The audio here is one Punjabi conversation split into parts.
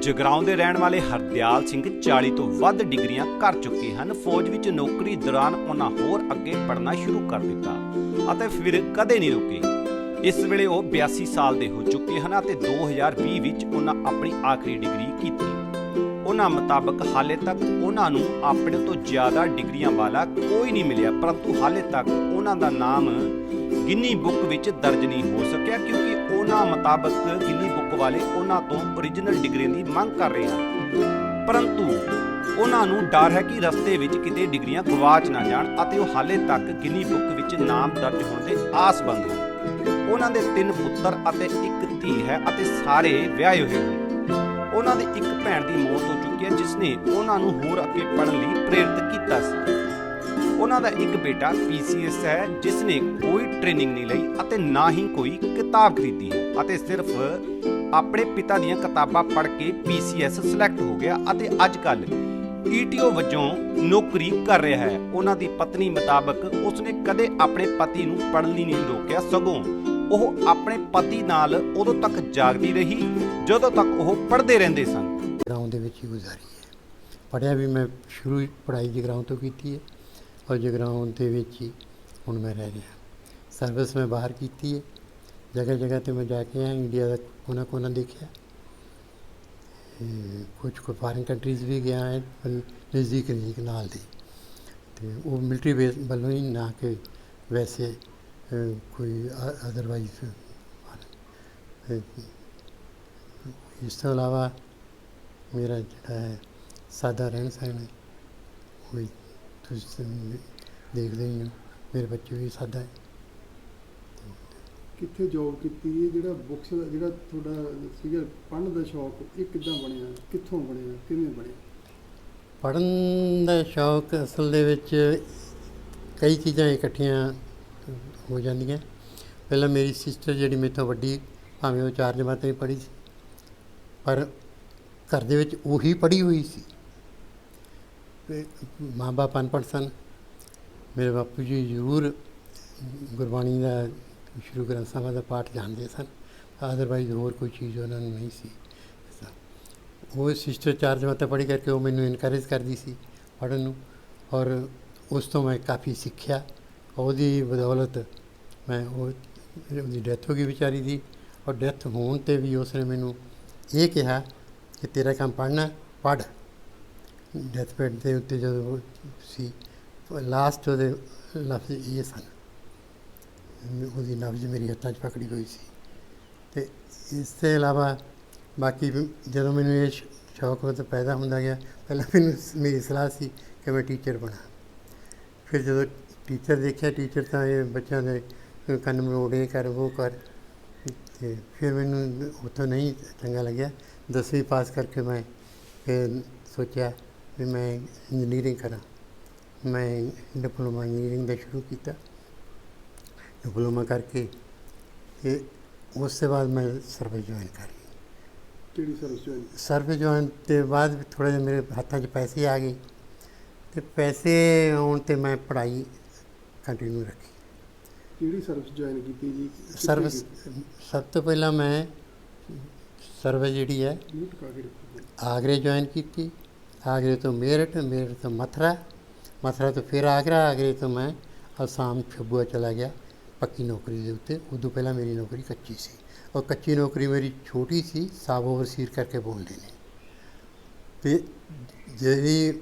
ਜਗਰਾਉਂ ਦੇ ਰਹਿਣ ਵਾਲੇ ਹਰਦਿਆਲ ਸਿੰਘ 40 ਤੋਂ ਵੱਧ ਡਿਗਰੀਆਂ ਕਰ ਚੁੱਕੇ ਹਨ। ਫੌਜ ਵਿੱਚ ਨੌਕਰੀ ਦੌਰਾਨ ਉਹਨਾਂ ਹੋਰ ਅੱਗੇ ਪੜ੍ਹਨਾ ਸ਼ੁਰੂ ਕਰ ਦਿੱਤਾ ਅਤੇ ਫਿਰ ਕਦੇ ਨਹੀਂ ਰੁਕੇ। ਇਸ ਵੇਲੇ ਉਹ 82 ਸਾਲ ਦੇ ਹੋ ਚੁੱਕੇ ਹਨ ਅਤੇ 2020 ਵਿੱਚ ਉਹਨਾਂ ਆਪਣੀ ਆਖਰੀ ਡਿਗਰੀ ਕੀਤੀ। ਉਹਨਾਂ ਮੁਤਾਬਕ ਹਾਲੇ ਤੱਕ ਉਹਨਾਂ ਨੂੰ ਆਪਣੇ ਤੋਂ ਜ਼ਿਆਦਾ ਡਿਗਰੀਆਂ ਵਾਲਾ ਕੋਈ ਨਹੀਂ ਮਿਲਿਆ, ਪਰੰਤੂ ਹਾਲੇ ਤੱਕ ਉਹਨਾਂ ਦਾ ਨਾਮ ਗਿੰਨੀ ਬੁੱਕ ਵਿੱਚ ਦਰਜ ਨਹੀਂ ਹੋ ਸਕਿਆ ਕਿਉਂਕਿ ਉਹਨਾਂ ਮੁਤਾਬਕ ਗਿੰਨੀ ਬੁੱਕ ਵਾਲੇ ਉਹਨਾਂ ਤੋਂ origignal ਡਿਗਰੀਆਂ ਦੀ ਮੰਗ ਕਰ ਰਹੇ ਹਨ। ਪਰੰਤੂ ਉਹਨਾਂ ਨੂੰ ਡਰ ਹੈ ਕਿ ਰਸਤੇ ਵਿੱਚ ਕਿਤੇ ਡਿਗਰੀਆਂ ਗਵਾਚ ਨਾ ਜਾਣ ਅਤੇ ਉਹ ਹਾਲੇ ਤੱਕ ਗਿੰਨੀ ਬੁੱਕ ਵਿੱਚ ਨਾਮ ਦਰਜ ਹੋਣ ਦੇ ਆਸਬੰਦ ਹਨ। ਉਹਨਾਂ ਦੇ ਤਿੰਨ ਪੁੱਤਰ ਅਤੇ ਇੱਕ ਧੀ ਹੈ ਅਤੇ ਸਾਰੇ ਵਿਆਹੇ ਹੋਏ ਹਨ। ਉਹਨਾਂ ਦੇ ਇੱਕ ਭੈਣ ਦੀ ਮੌਤ ਹੋ ਚੁੱਕੀ ਹੈ, ਜਿਸ ਨੇ ਉਹਨਾਂ ਨੂੰ ਹੋਰ ਅੱਗੇ ਪੜ੍ਹਨ ਲਈ ਪ੍ਰੇਰਿਤ ਕੀਤਾ ਸੀ। ਉਹਨਾਂ ਦਾ ਇੱਕ ਬੇਟਾ ਪੀਸੀਐਸ ਹੈ ਜਿਸ ਨੇ ਕੋਈ ਟ੍ਰੇਨਿੰਗ ਨਹੀਂ ਲਈ ਅਤੇ ਨਾ ਹੀ ਕੋਈ ਕਿਤਾਬ ਖਰੀਦੀ ਹੈ ਅਤੇ ਸਿਰਫ ਆਪਣੇ ਪਿਤਾ ਦੀਆਂ ਕਿਤਾਬਾਂ ਪੜ੍ਹ ਕੇ ਪੀਸੀਐਸ ਸਿਲੈਕਟ ਹੋ ਗਿਆ ਅਤੇ ਅੱਜ ਕੱਲ ਈਟੀਓ ਵਜੋਂ ਨੌਕਰੀ ਕਰ ਰਿਹਾ ਹੈ। ਉਹਨਾਂ ਦੀ ਪਤਨੀ ਮੁਤਾਬਕ ਉਸਨੇ ਕਦੇ ਆਪਣੇ ਪਤੀ ਨੂੰ ਪੜ੍ਹਨ ਲਈ ਨਹੀਂ ਰੋਕਿਆ, ਸਗੋਂ ਉਹ ਆਪਣੇ ਪਤੀ ਨਾਲ ਉਦੋਂ ਤੱਕ ਜਾਗਦੀ ਰਹੀ, ਜਦੋਂ ਤੱਕ ਉਹ ਪੜ੍ਹਦੇ ਰਹਿੰਦੇ ਸਨ। ਜਗਰਾਉਂ ਦੇ ਵਿੱਚ ਹੀ ਗੁਜ਼ਾਰੀ ਹੈ। ਪੜ੍ਹਿਆ ਵੀ ਮੈਂ ਸ਼ੁਰੂ ਪੜ੍ਹਾਈ ਜਗਰਾਉਂ ਤੋਂ ਕੀਤੀ ਹੈ। ਔਰ ਜਗਰਾਉਂ ਦੇ ਵਿੱਚ ਹੀ ਹੁਣ ਮੈਂ ਰਹਿ ਰਿਹਾ ਸਰਵਿਸ ਮੈਂ ਬਾਹਰ ਕੀਤੀ ਹੈ ਜਗ੍ਹਾ ਜਗ੍ਹਾ ਤੇ ਮੈਂ ਜਾ ਕੇ ਆਇਆ ਇੰਡੀਆ ਦਾ ਕੋਨਾ ਕੋਨਾ ਦੇਖਿਆ ਕੁਝ ਕੋ ਫਾਰਨ ਕੰਟਰੀਜ਼ ਵੀ ਗਿਆ ਹੈ ਪਰ ਨਜ਼ਦੀਕ ਨਜ਼ਦੀਕ ਨਾਲ ਦੀ ਤੇ ਉਹ ਮਿਲਟਰੀ ਬੇਸ ਵੱਲੋਂ ਹੀ ਨਾ ਕਿ ਵੈਸੇ ਅਹ, ਕੋਈ ਅਦਰਵਾਈਜ਼ ਇਸ ਤੋਂ ਇਲਾਵਾ ਮੇਰਾ ਜਿਹੜਾ ਹੈ ਸਾਦਾ ਰਹਿਣ ਸਹਿਣ ਹੈ ਕੋਈ ਤੁਸੀਂ ਦੇਖਦੇ ਹੀ ਹੋ ਮੇਰੇ ਬੱਚੇ ਵੀ ਸਾਦਾ ਕਿੱਥੇ ਜੌਬ ਕੀਤੀ ਹੈ? ਜਿਹੜਾ ਬੁੱਕਸ ਦਾ ਜਿਹੜਾ ਤੁਹਾਡਾ ਸੀਗਾ ਪੜ੍ਹਨ ਦਾ ਸ਼ੌਕ ਇਹ ਕਿੱਦਾਂ ਬਣਿਆ ਕਿੱਥੋਂ ਬਣਿਆ ਕਿਵੇਂ ਬਣਿਆ? ਪੜ੍ਹਨ ਦਾ ਸ਼ੌਕ ਅਸਲ ਦੇ ਵਿੱਚ ਕਈ ਚੀਜ਼ਾਂ ਇਕੱਠੀਆਂ ਹੋ ਜਾਂਦੀਆਂ। ਪਹਿਲਾਂ ਮੇਰੀ ਸਿਸਟਰ ਜਿਹੜੀ ਮੇਰੇ ਤੋਂ ਵੱਡੀ ਭਾਵੇਂ ਉਹ ਚਾਰ ਜਮਾਤਾਂ ਹੀ ਪੜ੍ਹੀ ਸੀ ਪਰ ਘਰ ਦੇ ਵਿੱਚ ਉਹੀ ਪੜ੍ਹੀ ਹੋਈ ਸੀ। ਮਾਂ ਬਾਪ ਅਨਪੜ੍ਹ ਸਨ ਮੇਰੇ ਬਾਪੂ ਜੀ ਜ਼ਰੂਰ ਗੁਰਬਾਣੀ ਦਾ ਸ਼ੁਰੂ ਗ੍ਰੰਥ ਸਾਹਿਬਾਂ ਦਾ ਪਾਠ ਜਾਣਦੇ ਸਨ ਅਦਰਵਾਈਜ਼ ਹੋਰ ਕੋਈ ਚੀਜ਼ ਉਹਨਾਂ ਨੂੰ ਨਹੀਂ ਸੀ ਉਹ ਸਿਸਟਰ ਚਾਰ ਜਮਾਤਾਂ ਪੜ੍ਹੀ ਕਰਕੇ ਉਹ ਮੈਨੂੰ ਇਨਕਰੇਜ ਕਰਦੀ ਸੀ ਪੜ੍ਹਨ ਨੂੰ ਔਰ ਉਸ ਤੋਂ ਮੈਂ ਕਾਫੀ ਸਿੱਖਿਆ ਉਹਦੀ ਬਦੌਲਤ ਮੈਂ ਉਹ ਉਹਦੀ ਡੈਥ ਹੋ ਗਈ ਵਿਚਾਰੀ ਦੀ ਔਰ ਡੈਥ ਹੋਣ ਤੇ ਵੀ ਉਸਨੇ ਮੈਨੂੰ ਇਹ ਕਿਹਾ ਕਿ ਤੇਰਾ ਕੰਮ ਪੜ੍ਹਨਾ ਪੜ੍ਹ ਡੈਥ ਬੈੱਡ ਦੇ ਉੱਤੇ ਜਦੋਂ ਸੀ ਲਾਸਟ ਉਹਦੇ ਲਫ਼ਜ਼ ਇਹ ਸਨ। ਉਹਦੀ ਨਬਜ਼ ਮੇਰੀ ਹੱਥਾਂ 'ਚ ਪਕੜੀ ਹੋਈ ਸੀ। ਤੇ ਇਸ ਤੋਂ ਇਲਾਵਾ ਬਾਕੀ ਜਦੋਂ ਮੈਨੂੰ ਇਹ ਸ਼ੌਕ ਉਹ ਪੈਦਾ ਹੁੰਦਾ ਗਿਆ, ਪਹਿਲਾਂ ਮੈਨੂੰ ਮੇਰੀ ਸਲਾਹ ਸੀ ਕਿ ਮੈਂ ਟੀਚਰ ਬਣਾ। ਫਿਰ ਜਦੋਂ ਟੀਚਰ ਦੇਖਿਆ ਟੀਚਰ ਤਾਂ ਇਹ ਬੱਚਿਆਂ ਦੇ ਕੰਨ ਮਰੋੜੇ ਕਰ, ਉਹ ਕਰ। ਤੇ ਫਿਰ ਮੈਨੂੰ ਉੱਥੋਂ ਨਹੀਂ ਚੰਗਾ ਲੱਗਿਆ। ਦਸਵੀਂ ਪਾਸ ਕਰਕੇ ਮੈਂ ਫਿਰ ਸੋਚਿਆ ਵੀ ਮੈਂ ਇੰਜੀਨੀਅਰਿੰਗ ਕਰਾਂ। ਮੈਂ ਡਿਪਲੋਮਾ ਇੰਜੀਨੀਅਰਿੰਗ ਦਾ ਸ਼ੁਰੂ ਕੀਤਾ। ਡਿਪਲੋਮਾ ਕਰਕੇ ਤੇ ਉਸ ਤੋਂ ਬਾਅਦ ਮੈਂ ਸਰਵਿਸ ਜੁਆਇਨ ਕਰ ਲਈ। ਕਿਹੜੀ ਸਰਵਿਸ ਜੁਆਇਨ ਸਰਵਿਸ ਜੁਆਇਨ ਤੇ ਬਾਅਦ ਥੋੜ੍ਹਾ ਜਿਹਾ ਮੇਰੇ ਹੱਥਾਂ 'ਚ ਪੈਸੇ ਆ ਗਏ ਤੇ ਪੈਸੇ ਆਉਣ ਤੇ ਮੈਂ ਪੜ੍ਹਾਈ ਕੰਟੀਨਿਊ ਰੱਖੀ। ਕਿਹੜੀ ਸਰਵਿਸ ਜੁਆਇਨ ਕੀਤੀ ਜੀ? ਸਰਵਿਸ? ਸਭ ਤੋਂ ਪਹਿਲਾਂ ਮੈਂ ਸਰਵਿਸ ਜਿਹੜੀ ਹੈ ਆਗਰੇ ਜੁਆਇਨ ਕੀਤੀ। ਆਗਰੇ ਤੋਂ ਮੇਰਠ ਮੇਰਠ ਤੋਂ ਮਥੁਰਾ ਮਥੁਰਾ ਤੋਂ ਫਿਰ ਆਗਰਾ ਆਗਰੇ ਤੋਂ ਮੈਂ ਅਸਾਮ ਛੱਬੂਆ ਚਲਾ ਗਿਆ। ਪੱਕੀ ਨੌਕਰੀ ਦੇ ਉੱਤੇ, ਉਦੋਂ ਪਹਿਲਾਂ ਮੇਰੀ ਨੌਕਰੀ ਕੱਚੀ ਸੀ। ਔਰ ਕੱਚੀ ਨੌਕਰੀ ਮੇਰੀ ਛੋਟੀ ਸੀ, ਸਾਬ ਓਵਰਸੀਰ ਕਰਕੇ ਬੋਲਦੇ ਨੇ ਤੇ ਜਿਹੜੀ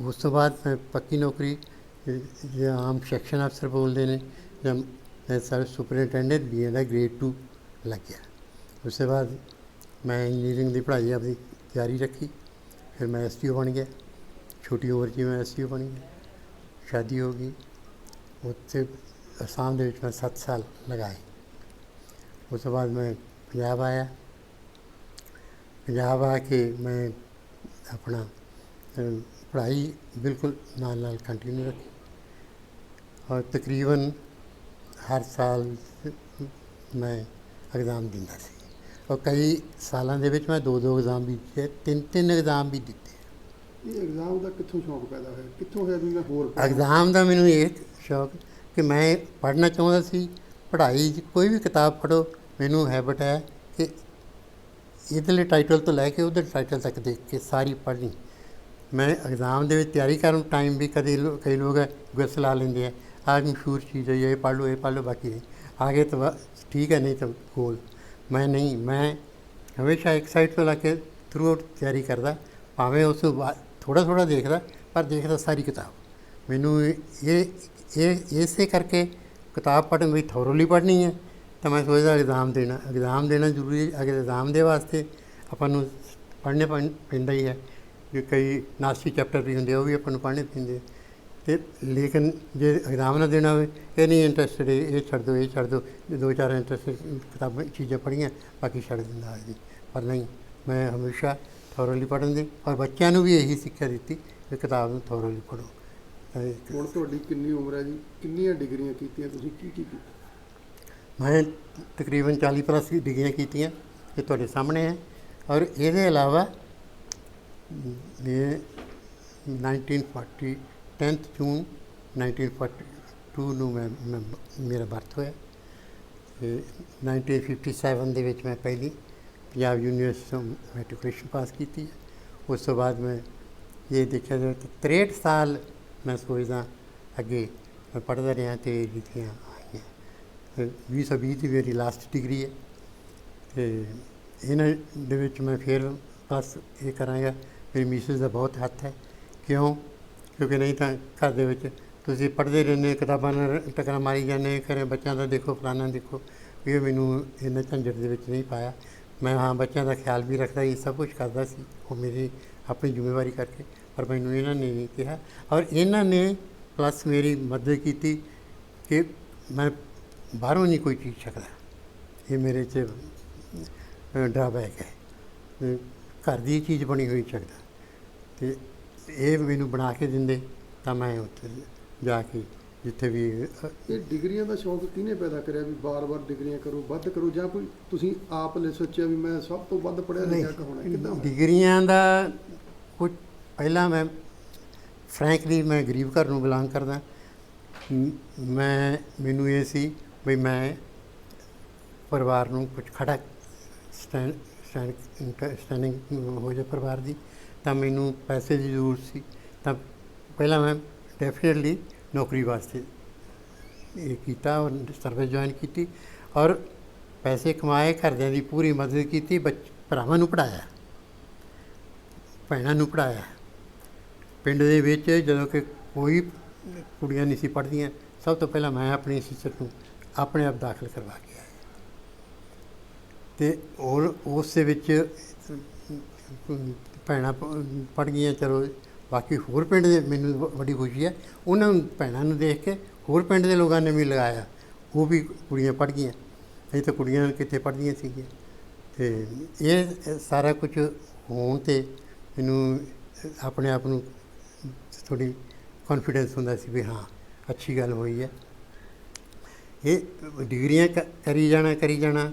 ਉਸ ਤੋਂ ਬਾਅਦ ਮੈਂ ਪੱਕੀ ਨੌਕਰੀ, ਜਾਂ ਆਮ ਸੈਕਸ਼ਨ ਅਫਸਰ ਬੋਲਦੇ ਨੇ ਜਾਂ ਮੈਂ ਸਰ ਸੁਪਰਡੈਂਟੈਂਡੈਂਟ ਬੀ ਦਾ ਗ੍ਰੇਡ 2 ਲੱਗਿਆ। ਉਸ ਤੋਂ ਬਾਅਦ ਮੈਂ ਇੰਜੀਨੀਅਰਿੰਗ ਦੀ ਪੜ੍ਹਾਈ ਆਪਣੀ ਜਾਰੀ ਰੱਖੀ। ਫਿਰ ਮੈਂ ਐਸਟੀਓ ਬਣ ਗਿਆ ਛੋਟੀ ਉਮਰ 'ਚ ਹੀ ਮੈਂ ਐਸਟੀਓ ਬਣ ਗਿਆ ਸ਼ਾਦੀ ਹੋ ਗਈ ਉੱਥੇ ਅਸਾਮ ਦੇ ਵਿੱਚ ਮੈਂ 7 ਸਾਲ ਲਗਾਏ ਉਸ ਤੋਂ ਬਾਅਦ ਮੈਂ ਪੰਜਾਬ ਆਇਆ ਪੰਜਾਬ ਆ ਕੇ ਮੈਂ ਆਪਣਾ ਅਹ, ਪੜ੍ਹਾਈ ਬਿਲਕੁਲ ਨਾਲ ਨਾਲ ਕੰਟੀਨਿਊ ਰੱਖੀ ਔਰ ਤਕਰੀਬਨ ਔਰ ਕਈ ਸਾਲਾਂ ਦੇ ਵਿੱਚ ਮੈਂ ਦੋ ਦੋ ਐਗਜ਼ਾਮ ਵੀ ਦਿੱਤੇ ਤਿੰਨ ਤਿੰਨ ਐਗਜ਼ਾਮ ਵੀ ਦਿੱਤੇ। ਇਹ ਐਗਜ਼ਾਮ ਦਾ ਕਿੱਥੋਂ ਸ਼ੌਕ ਪੈਦਾ ਹੋਇਆ? ਕਿੱਥੋਂ ਹੋਇਆ ਮੈਂ ਹੋਰ? ਐਗਜ਼ਾਮ ਦਾ ਮੈਨੂੰ ਇਹ ਸ਼ੌਕ ਕਿ ਮੈਂ ਪੜ੍ਹਨਾ ਚਾਹੁੰਦਾ ਸੀ ਪੜ੍ਹਾਈ ਕੋਈ ਵੀ ਕਿਤਾਬ ਪੜ੍ਹੋ ਮੈਨੂੰ ਹੈਬਿਟ ਹੈ ਕਿ ਇਧਰਲੇ ਟਾਈਟਲ ਤੋਂ ਲੈ ਕੇ ਉਧਰ ਟਾਈਟਲ ਤੱਕ ਦੇਖ ਕੇ ਸਾਰੀ ਪੜ੍ਹਨੀ। ਮੈਂ ਐਗਜ਼ਾਮ ਦੇ ਵਿੱਚ ਤਿਆਰੀ ਕਰਨ ਟਾਈਮ ਵੀ ਕਦੇ ਕਈ ਲੋਕ ਗੁੱਸ ਲਾ ਲੈਂਦੇ ਆ ਆਜ ਮਸ਼ਹੂਰ ਚੀਜ਼ ਹੈ ਇਹ ਪੜ੍ਹ ਲਓ ਇਹ ਪੜ੍ਹ ਲਓ ਬਾਕੀ ਆਗੇ ਤਾਂ ਠੀਕ ਹੈ ਨਹੀਂ ਤਾਂ ਗੋਲ ਮੈਂ ਨਹੀਂ ਮੈਂ ਹਮੇਸ਼ਾ ਇੱਕ ਸਾਈਡ ਤੋਂ ਲਾ ਕੇ ਥਰੂ ਆਊਟ ਤਿਆਰੀ ਕਰਦਾ ਭਾਵੇਂ ਉਸ ਤੋਂ ਥੋੜਾ ਥੋੜਾ ਦੇਖਦਾ ਪਰ ਦੇਖਦਾ ਸਾਰੀ ਕਿਤਾਬ। ਮੈਨੂੰ ਇਹ ਇਹ ਇਸੇ ਕਰਕੇ ਕਿਤਾਬ ਪੜ੍ਹਨ ਵੀ ਥੋਰਲੀ ਪੜ੍ਹਨੀ ਹੈ ਤਾਂ ਮੈਂ ਸੋਚਦਾ ਇਗਜ਼ਾਮ ਦੇਣਾ ਇਗਜ਼ਾਮ ਦੇਣਾ ਜ਼ਰੂਰੀ ਹੈ ਅਗਰ ਇਗਜ਼ਾਮ ਦੇ ਵਾਸਤੇ ਆਪਾਂ ਨੂੰ ਪੜ੍ਹਨੇ ਪੈਂ- ਪੈਂਦਾ ਹੀ ਹੈ ਕਿ ਕਈ ਨਾਸੀ ਚੈਪਟਰ ਵੀ ਹੁੰਦੇ ਆ, ਉਹ ਵੀ ਆਪਾਂ ਨੂੰ ਪੜ੍ਹਨੇ ਪੈਂਦੇ ਤੇ ਲੇਕਿਨ ਜੇ ਐਗਜ਼ਾਮ ਨਾ ਦੇਣਾ ਹੋਵੇ ਇਹ ਨਹੀਂ ਇੰਟਰਸਟਡ ਇਹ ਛੱਡ ਦਿਓ ਇਹ ਛੱਡ ਜੇ ਦੋ ਚਾਰ ਇੰਟਰਸਟ ਕਿਤਾਬਾਂ ਚੀਜ਼ਾਂ ਪੜ੍ਹੀਆਂ ਬਾਕੀ ਛੱਡ ਦਿੰਦਾ ਜੀ ਪਰ ਨਹੀਂ ਮੈਂ ਹਮੇਸ਼ਾ ਥੋਰਲੀ ਪੜ੍ਹਨ ਦੀ ਔਰ ਬੱਚਿਆਂ ਨੂੰ ਵੀ ਇਹੀ ਸਿੱਖਿਆ ਦਿੱਤੀ ਕਿ ਕਿਤਾਬ ਨੂੰ ਥੋਰਲੀ ਪੜ੍ਹੋ। ਇਹ- ਹੁਣ ਤੁਹਾਡੀ ਕਿੰਨੀ ਉਮਰ ਹੈ ਜੀ? ਕਿੰਨੀਆਂ ਡਿਗਰੀਆਂ ਕੀਤੀਆਂ ਤੁਸੀਂ? ਕੀ ਕੀ ਮੈਂ ਤਕਰੀਬਨ 40 ਪਲੱਸ ਡਿਗਰੀਆਂ ਕੀਤੀਆਂ ਇਹ ਤੁਹਾਡੇ ਸਾਹਮਣੇ ਹੈ। ਔਰ ਇਹਦੇ ਇਲਾਵਾ ਮੈਂ 1940 10th ਜੂਨ 1942 ਨੂੰ ਮੈਂ ਮੇਰਾ ਬਰਥ ਹੋਇਆ। ਤੇ 1957 ਦੇ ਵਿੱਚ ਮੈਂ ਪਹਿਲੀ ਪੰਜਾਬ ਯੂਨੀਵਰਸਿਟੀ ਤੋਂ ਮੈਟ੍ਰਿਕੂਲੇਸ਼ਨ ਪਾਸ ਕੀਤੀ ਹੈ। ਉਸ ਤੋਂ ਬਾਅਦ ਮੈਂ ਇਹ ਦੇਖਿਆ ਜਾਵੇ ਤਾਂ 63 ਸਾਲ ਮੈਂ ਸੋਚਦਾ ਅੱਗੇ ਮੈਂ ਪੜ੍ਹਦਾ ਰਿਹਾ ਤੇ ਲਿਖੀਆਂ ਆਈਆਂ। ਤੇ 2020 ਦੀ ਮੇਰੀ ਲਾਸਟ ਡਿਗਰੀ ਹੈ। ਤੇ ਇਹਨਾਂ ਦੇ ਵਿੱਚ ਮੈਂ ਫਿਰ ਬਸ ਇਹ ਕਰਾਂਗਾ, ਮੇਰੀ ਮਿਸਿਸ ਦਾ ਬਹੁਤ ਹੱਥ ਹੈ। ਕਿਉਂ? ਕਿਉਂਕਿ ਨਹੀਂ ਤਾਂ ਘਰ ਦੇ ਵਿੱਚ ਤੁਸੀਂ ਪੜ੍ਹਦੇ ਰਹਿੰਦੇ, ਕਿਤਾਬਾਂ ਨਾਲ ਟਕਰਾ ਮਾਰੀ ਜਾਂਦੇ, ਘਰੇ ਬੱਚਿਆਂ ਦਾ ਦੇਖੋ ਫਲਾਣਾ ਦੇਖੋ, ਵੀ ਇਹ ਮੈਨੂੰ ਇਹਨਾਂ ਝੰਜਟ ਦੇ ਵਿੱਚ ਨਹੀਂ ਪਾਇਆ। ਮੈਂ ਹਾਂ ਬੱਚਿਆਂ ਦਾ ਖਿਆਲ ਵੀ ਰੱਖਦਾ ਸੀ, ਸਭ ਕੁਝ ਕਰਦਾ ਸੀ, ਉਹ ਮੇਰੀ ਆਪਣੀ ਜ਼ਿੰਮੇਵਾਰੀ ਕਰਕੇ, ਪਰ ਮੈਨੂੰ ਇਹਨਾਂ ਨੇ ਨਹੀਂ ਕਿਹਾ। ਔਰ ਇਹਨਾਂ ਨੇ ਪਲੱਸ ਮੇਰੀ ਮਦਦ ਕੀਤੀ ਕਿ ਮੈਂ ਬਾਹਰੋਂ ਨਹੀਂ ਕੋਈ ਚੀਜ਼ ਸਕਦਾ ਇਹ ਮੇਰੇ 'ਚ ਡਰਾਬੈਕ ਹੈ ਘਰ ਦੀ ਚੀਜ਼ ਬਣੀ ਹੋਈ ਸਕਦਾ ਤੇ ਇਹ ਮੈਨੂੰ ਬਣਾ ਕੇ ਦਿੰਦੇ ਤਾਂ ਮੈਂ ਉੱਥੇ ਜਾ ਕੇ ਜਿੱਥੇ ਵੀ ਇਹ ਡਿਗਰੀਆਂ ਦਾ ਸ਼ੌਂਕ ਕਿਹਨੇ ਪੈਦਾ ਕਰਿਆ ਵੀ ਬਾਰ-ਬਾਰ ਡਿਗਰੀਆਂ ਕਰੋ ਵੱਧ ਕਰੋ ਜਾਂ ਕੋਈ ਤੁਸੀਂ ਆਪ ਲੈ ਸੋਚਿਆ ਵੀ ਮੈਂ ਸਭ ਤੋਂ ਵੱਧ ਪੜ੍ਹਿਆ ਲਿਖਿਆ ਹੋਣਾ ਕਿੱਦਾਂ? ਡਿਗਰੀਆਂ ਦਾ ਕੁਝ ਪਹਿਲਾਂ ਮੈਂ ਫਰੈਂਕਲੀ ਮੈਂ ਗਰੀਬ ਘਰ ਨੂੰ ਬਿਲੋਂਗ ਕਰਦਾ ਮ- ਮੈਨੂੰ ਇਹ ਸੀ ਵੀ ਮੈਂ ਪਰਿਵਾਰ ਨੂੰ ਕੁਝ ਖੜਾ ਸਟੈਂਡ ਸਟੈਂਡਿੰਗ ਹੋ ਜਾ ਪਰਿਵਾਰ ਦੀ ਤਾਂ ਮੈਨੂੰ ਪੈਸੇ ਦੀ ਜ਼ਰੂਰਤ ਸੀ। ਤਾਂ ਪਹਿਲਾਂ ਮੈਂ ਡੈਫੀਨਿਟਲੀ ਨੌਕਰੀ ਵਾਸਤੇ ਇਹ ਕੀਤਾ ਔਰ ਸਰਵਿਸ ਜੁਆਇਨ ਕੀਤੀ ਔਰ ਪੈਸੇ ਕਮਾਏ, ਘਰਦਿਆਂ ਦੀ ਪੂਰੀ ਮਦਦ ਕੀਤੀ, ਬੱਚ, ਭਰਾਵਾਂ ਨੂੰ ਪੜਾਇਆ ਭੈਣਾਂ ਨੂੰ ਪੜਾਇਆ ਪਿੰਡ ਦੇ ਵਿੱਚ ਜਦੋਂ ਕਿ ਕੋਈ ਕੁੜੀਆਂ ਨਹੀਂ ਸੀ ਪੜ੍ਹਦੀਆਂ, ਸਭ ਤੋਂ ਪਹਿਲਾਂ ਮੈਂ ਆਪਣੀ ਸਿਸਟਰ ਨੂੰ ਆਪਣੇ ਆਪ ਦਾਖਲ ਕਰਵਾ ਕੇ ਆਇਆ। ਤੇ ਔਰ ਉਸ ਦੇ ਵਿੱਚ ਭੈਣਾਂ ਪੜ੍ਹ ਗਈਆਂ, ਚਲੋ ਬਾਕੀ ਹੋਰ ਪਿੰਡ ਦੇ ਮੈਨੂੰ ਵ- ਵੱਡੀ ਖੁਸ਼ੀ ਹੈ, ਉਹਨਾਂ ਨੂੰ, ਭੈਣਾਂ ਨੂੰ ਦੇਖ ਕੇ ਹੋਰ ਪਿੰਡ ਦੇ ਲੋਕਾਂ ਨੇ ਵੀ ਲਗਾਇਆ, ਉਹ ਵੀ ਕੁੜੀਆਂ ਪੜ੍ਹ ਗਈਆਂ ਨਹੀਂ ਤਾਂ ਕੁੜੀਆਂ ਕਿੱਥੇ ਪੜ੍ਹਦੀਆਂ ਸੀਗੀਆਂ, ਤੇ ਇਹ ਸਾਰਾ ਕੁਝ ਹੋਣ ਤੇ ਮੈਨੂੰ ਆਪਣੇ ਆਪ ਨੂੰ ਥੋੜੀ ਕੌਨਫੀਡੈਂਸ ਹੁੰਦਾ ਸੀ ਵੀ ਹਾਂ, ਅੱਛੀ ਗੱਲ ਹੋਈ ਹੈ। ਇਹ ਡਿਗਰੀਆਂ ਕ- ਕਰੀ ਜਾਣਾ ਕਰੀ ਜਾਣਾ,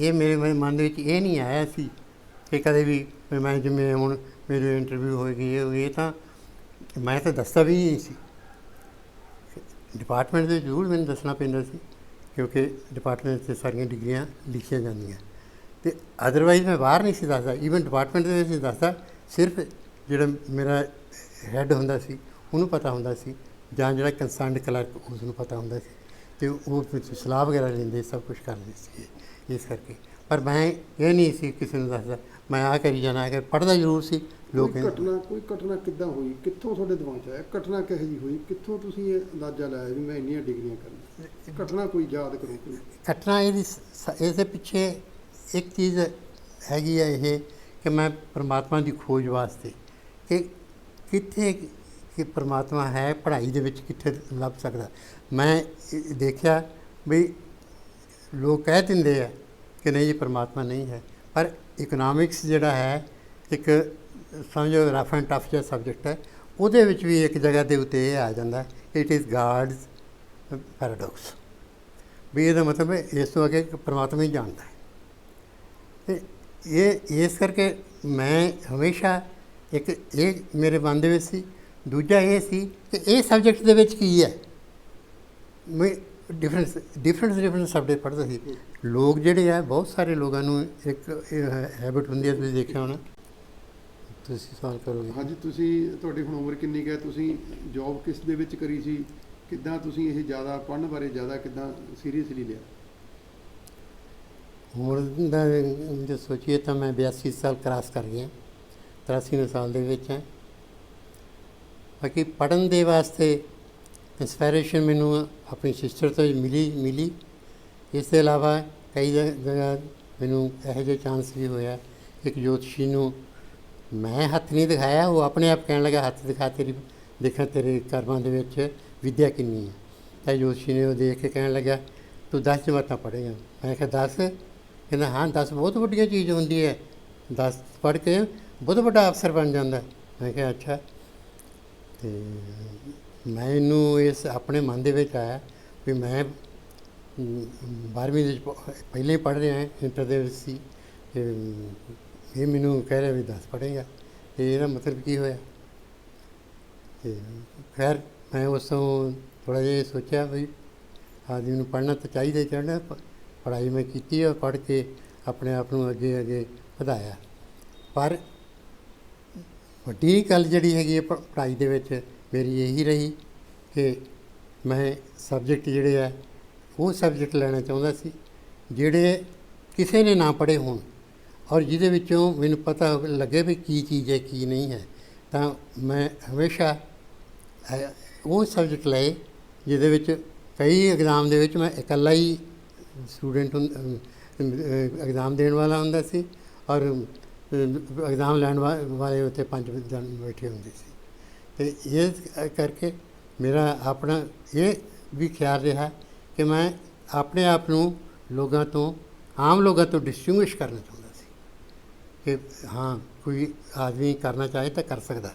ਇਹ ਮੇਰੇ ਮਨ- ਮਨ ਦੇ ਵਿੱਚ ਇਹ ਨਹੀਂ ਆਇਆ ਸੀ ਕਿ ਕਦੇ ਵੀ ਵੀ ਮੈਂ ਜਿਵੇਂ ਹੁਣ ਮੇਰੀ ਇੰਟਰਵਿਊ ਹੋਏਗੀ ਇਹ ਇਹ ਤਾਂ ਮੈਂ ਤਾਂ ਦੱਸਦਾ ਵੀ ਨਹੀਂ ਸੀ। ਡਿਪਾਰਟਮੈਂਟ ਦੇ ਜ਼ਰੂਰ ਮੈਨੂੰ ਦੱਸਣਾ ਪੈਂਦਾ ਸੀ, ਕਿਉਂਕਿ ਡਿਪਾਰਟਮੈਂਟ 'ਚ ਸਾਰੀਆਂ ਡਿਗਰੀਆਂ ਲਿਖੀਆਂ ਜਾਂਦੀਆਂ। ਤੇ ਅਦਰਵਾਈਜ਼ ਮੈਂ ਬਾਹਰ ਨਹੀਂ ਸੀ ਦੱਸਦਾ ਈਵਨ ਡਿਪਾਰਟਮੈਂਟ ਦੇ ਵਿੱਚ ਨਹੀਂ ਦੱਸਦਾ, ਸਿਰਫ ਜਿਹੜਾ ਮੇਰਾ ਹੈੱਡ ਹੁੰਦਾ ਸੀ, ਉਹਨੂੰ ਪਤਾ ਹੁੰਦਾ ਸੀ, ਜਾਂ ਜਿਹੜਾ ਕੰਸਰਨਡ ਕਲਰਕ ਉਸ ਨੂੰ ਪਤਾ ਹੁੰਦਾ ਸੀ। ਤੇ ਉਹ ਵਿੱਚ ਸਲਾਹ ਵਗੈਰਾ ਲੈਂਦੇ, ਸਭ ਕੁਝ ਕਰਦੇ ਸੀ ਇਸ ਕਰਕੇ। ਪਰ ਮੈਂ ਇਹ ਨਹੀਂ ਸੀ ਕਿਸੇ ਨੂੰ ਦੱਸਦਾ ਮੈਂ ਆ ਕਰੀ ਜਾਣਾ ਕਿ ਪੜ੍ਹਦਾ ਜ਼ਰੂਰ ਸੀ ਲੋਕ ਕੋਈ ਘਟਨਾ ਕੋਈ ਘਟਨਾ ਕਿੱਦਾਂ ਹੋਈ? ਕਿੱਥੋਂ ਤੁਹਾਡੇ ਦਿਮਾਗ 'ਚ ਆਇਆ? ਘਟਨਾ ਕਿਹੋ ਜਿਹੀ ਹੋਈ? ਕਿੱਥੋਂ ਤੁਸੀਂ ਇਹ ਅੰਦਾਜ਼ਾ ਲਾਇਆ ਵੀ ਮੈਂ ਇੰਨੀਆਂ ਡਿਗਰੀਆਂ ਕਰਨੀਆਂ ਘਟਨਾ ਕੋਈ ਯਾਦ ਕਰੋ ਕੋਈ। ਘਟਨਾ ਇਹਦੀ ਇਹਦੇ ਪਿੱਛੇ ਇੱਕ ਚੀਜ਼ ਹੈਗੀ ਹੈ ਇਹ ਕਿ ਮੈਂ ਪ੍ਰਮਾਤਮਾ ਦੀ ਖੋਜ ਵਾਸਤੇ ਕਿ ਕਿੱਥੇ ਕਿ ਪ੍ਰਮਾਤਮਾ ਹੈ ਪੜ੍ਹਾਈ ਦੇ ਵਿੱਚ ਕਿੱਥੇ ਲੱਭ ਸਕਦਾ। ਮੈਂ ਇਹ ਦੇਖਿਆ ਵੀ ਲੋਕ ਕਹਿ ਦਿੰਦੇ ਆ ਕਿ ਨਹੀਂ ਜੀ ਪ੍ਰਮਾਤਮਾ ਨਹੀਂ ਹੈ। ਪਰ ਇਕਨੋਮਿਕਸ ਜਿਹੜਾ ਹੈ, ਇੱਕ ਸਮਝੋ ਰਫ ਐਂਡ ਟਫ ਜਿਹਾ ਸਬਜੈਕਟ ਹੈ, ਉਹਦੇ ਵਿੱਚ ਵੀ ਇੱਕ ਜਗ੍ਹਾ ਦੇ ਉੱਤੇ ਇਹ ਆ ਜਾਂਦਾ ਇਟ ਇਜ਼ ਗਾਡਸ ਪੈਰਾਡੌਕਸ ਵੀ ਇਹਦਾ ਮਤਲਬ ਹੈ ਇਸ ਤੋਂ ਅੱਗੇ ਪਰਮਾਤਮਾ ਹੀ ਜਾਣਦਾ ਹੈ। ਤੇ ਇਹ, ਇਸ ਕਰਕੇ ਮੈਂ ਹਮੇਸ਼ਾ ਇੱਕ ਇਹ ਮੇਰੇ ਮਨ ਦੇ ਵਿੱਚ ਸੀ, ਦੂਜਾ ਇਹ ਸੀ ਕਿ ਇਹ ਸਬਜੈਕਟ ਦੇ ਵਿੱਚ ਕੀ ਹੈ? ਮੈਂ ਡਿਫਰੈਂਸ ਡਿਫਰੈਂਟ ਡਿਫਰੈਂਟ ਸਬਜੈਕਟ ਪੜ੍ਹਦਾ ਸੀ। ਲੋਕ ਜਿਹੜੇ ਆ ਬਹੁਤ ਸਾਰੇ ਲੋਕਾਂ ਨੂੰ ਇੱਕ ਹੈਬਿਟ ਹੁੰਦੀ ਹੈ ਤੁਸੀਂ ਦੇਖਿਆ ਹੋਣਾ। ਤੁਸੀਂ ਸਵਾਲ ਕਰੋਗੇ। ਹਾਂਜੀ ਤੁਸੀਂ ਤੁਹਾਡੀ ਹੁਣ ਉਮਰ ਕਿੰਨੀ ਹੈ? ਤੁਸੀਂ ਜੌਬ ਕਿਸ ਦੇ ਵਿੱਚ ਕਰੀ ਸੀ? ਕਿੱਦਾਂ ਤੁਸੀਂ ਇਹ ਜ਼ਿਆਦਾ ਪੜ੍ਹਨ ਬਾਰੇ ਜ਼ਿਆਦਾ ਕਿੱਦਾਂ ਸੀਰੀਅਸਲੀ ਲਿਆ? ਉਮਰ ਦਾ ਜੇ ਸੋਚੀਏ ਤਾਂ ਮੈਂ 82 ਸਾਲ ਕ੍ਰਾਸ ਕਰ ਗਿਆ। 83 ਸਾਲ ਦੇ ਵਿੱਚ ਹਾਂ। ਬਾਕੀ ਪੜਨ ਦੇ ਵਾਸਤੇ ਇੰਸਪਾਇਰੇਸ਼ਨ ਮੈਨੂੰ ਆਪਣੀ ਸਿਸਟਰ ਤੋਂ ਮਿਲੀ ਮਿਲੀ। ਇਸ ਤੋਂ ਇਲਾਵਾ ਕਈ ਜਗ੍ਹਾ ਮੈਨੂੰ ਇਹੋ ਜਿਹਾ ਚਾਂਸ ਵੀ ਹੋਇਆ। ਇੱਕ ਜੋਤਸ਼ੀ ਨੂੰ ਮੈਂ ਹੱਥ ਨਹੀਂ ਦਿਖਾਇਆ, ਉਹ ਆਪਣੇ ਆਪ ਕਹਿਣ ਲੱਗਾ, ਹੱਥ ਦਿਖਾ ਤੇਰੀ, ਦੇਖਾਂ ਤੇਰੇ ਕਰਮਾਂ ਦੇ ਵਿੱਚ ਵਿਦਿਆ ਕਿੰਨੀ ਹੈ? ਤਾਂ ਜੋਤਸ਼ੀ ਨੇ ਉਹ ਦੇਖ ਕੇ ਕਹਿਣ ਲੱਗਾ, ਤੂੰ 10 ਜਮਾਤਾਂ ਪੜ੍ਹੇਗਾ। ਮੈਂ ਕਿਹਾ 10 ਕਹਿੰਦਾ, ਹਾਂ 10 ਬਹੁਤ ਵੱਡੀ ਚੀਜ਼ ਹੁੰਦੀ ਹੈ। 10 ਪੜ੍ਹ ਕੇ ਬਹੁਤ ਵੱਡਾ ਅਫਸਰ ਬਣ ਜਾਂਦਾ ਮੈਂ ਕਿਹਾ, ਅੱਛਾ। ਤੇ ਮੈਨੂੰ ਇਸ ਆਪਣੇ ਮਨ ਦੇ ਵਿੱਚ ਆਇਆ ਵੀ ਮੈਂ 12ਵੀਂ ਦੇ ਪਹਿਲੇ ਪੜ੍ਹ ਰਿਹਾ ਹਾਂ, ਇੰਟਰ ਦੇ ਵਿੱਚ ਸੀ। ਤੇ ਇਹ ਮੈਨੂੰ ਕਹਿ ਰਿਹਾ ਵੀ 10 ਪੜ੍ਹੇਗਾ। ਤੇ ਇਹਦਾ ਮਤਲਬ ਕੀ ਹੋਇਆ? ਤੇ ਖੈਰ, ਮੈਂ ਉਸ ਤੋਂ ਥੋੜ੍ਹਾ ਜਿਹਾ ਸੋਚਿਆ ਵੀ ਆਦਮੀ ਨੂੰ ਪੜ੍ਹਨਾ ਤਾਂ ਚਾਹੀਦਾ ਹੀ ਚਾਹੀਦਾ ਪੜ੍ਹਾਈ ਮੈਂ ਕੀਤੀ ਔਰ ਪੜ੍ਹ ਕੇ ਆਪਣੇ ਆਪ ਨੂੰ ਅੱਗੇ ਅੱਗੇ ਵਧਾਇਆ। ਪਰ ਵੱਡੀ ਗੱਲ ਜਿਹੜੀ ਹੈਗੀ ਹੈ ਪੜ੍ਹਾਈ ਦੇ ਵਿੱਚ ਮੇਰੀ ਇਹੀ ਰਹੀ ਕਿ ਮੈਂ ਸਬਜੈਕਟ ਜਿਹੜੇ ਆ, ਉਹ ਸਬਜੈਕਟ ਲੈਣਾ ਚਾਹੁੰਦਾ ਸੀ, ਜਿਹੜੇ ਕਿਸੇ ਨੇ ਨਾ ਪੜ੍ਹੇ ਹੋਣ ਔਰ ਜਿਹਦੇ ਵਿੱਚੋਂ ਮੈਨੂੰ ਪਤਾ ਲੱਗੇ ਵੀ ਕੀ ਚੀਜ਼ ਹੈ, ਕੀ ਨਹੀਂ ਹੈ, ਤਾਂ ਮੈਂ ਹਮੇਸ਼ਾ ਉਹ ਸਬਜੈਕਟ ਲਏ, ਜਿਹਦੇ ਵਿੱਚ ਕਈ ਐਗਜ਼ਾਮ ਦੇ ਵਿੱਚ ਮੈਂ ਇਕੱਲਾ ਹੀ ਸਟੂਡੈਂਟ ਐਗਜ਼ਾਮ ਦੇਣ ਵਾਲਾ ਹੁੰਦਾ ਸੀ ਔਰ ਐਗਜ਼ਾਮ ਲੈਣ ਵਾਲੇ ਉੱਤੇ ਪੰਜ ਜਣ ਬੈਠੇ ਹੁੰਦੇ ਸੀ। ਤੇ ਇਹ ਕਰਕੇ ਮੇਰਾ ਆਪਣਾ ਇਹ ਵੀ ਖਿਆਲ ਰਿਹਾ ਕਿ ਮੈਂ ਆਪਣੇ ਆਪ ਨੂੰ ਲੋਕਾਂ ਤੋਂ, ਆਮ ਲੋਕਾਂ ਤੋਂ ਡਿਸਟਿੰਗੁਇਸ਼ ਕਰਨਾ ਚਾਹੁੰਦਾ ਸੀ ਕਿ ਹਾਂ, ਕੋਈ ਆਦਮੀ ਕਰਨਾ ਚਾਹੇ ਤਾਂ ਕਰ ਸਕਦਾ।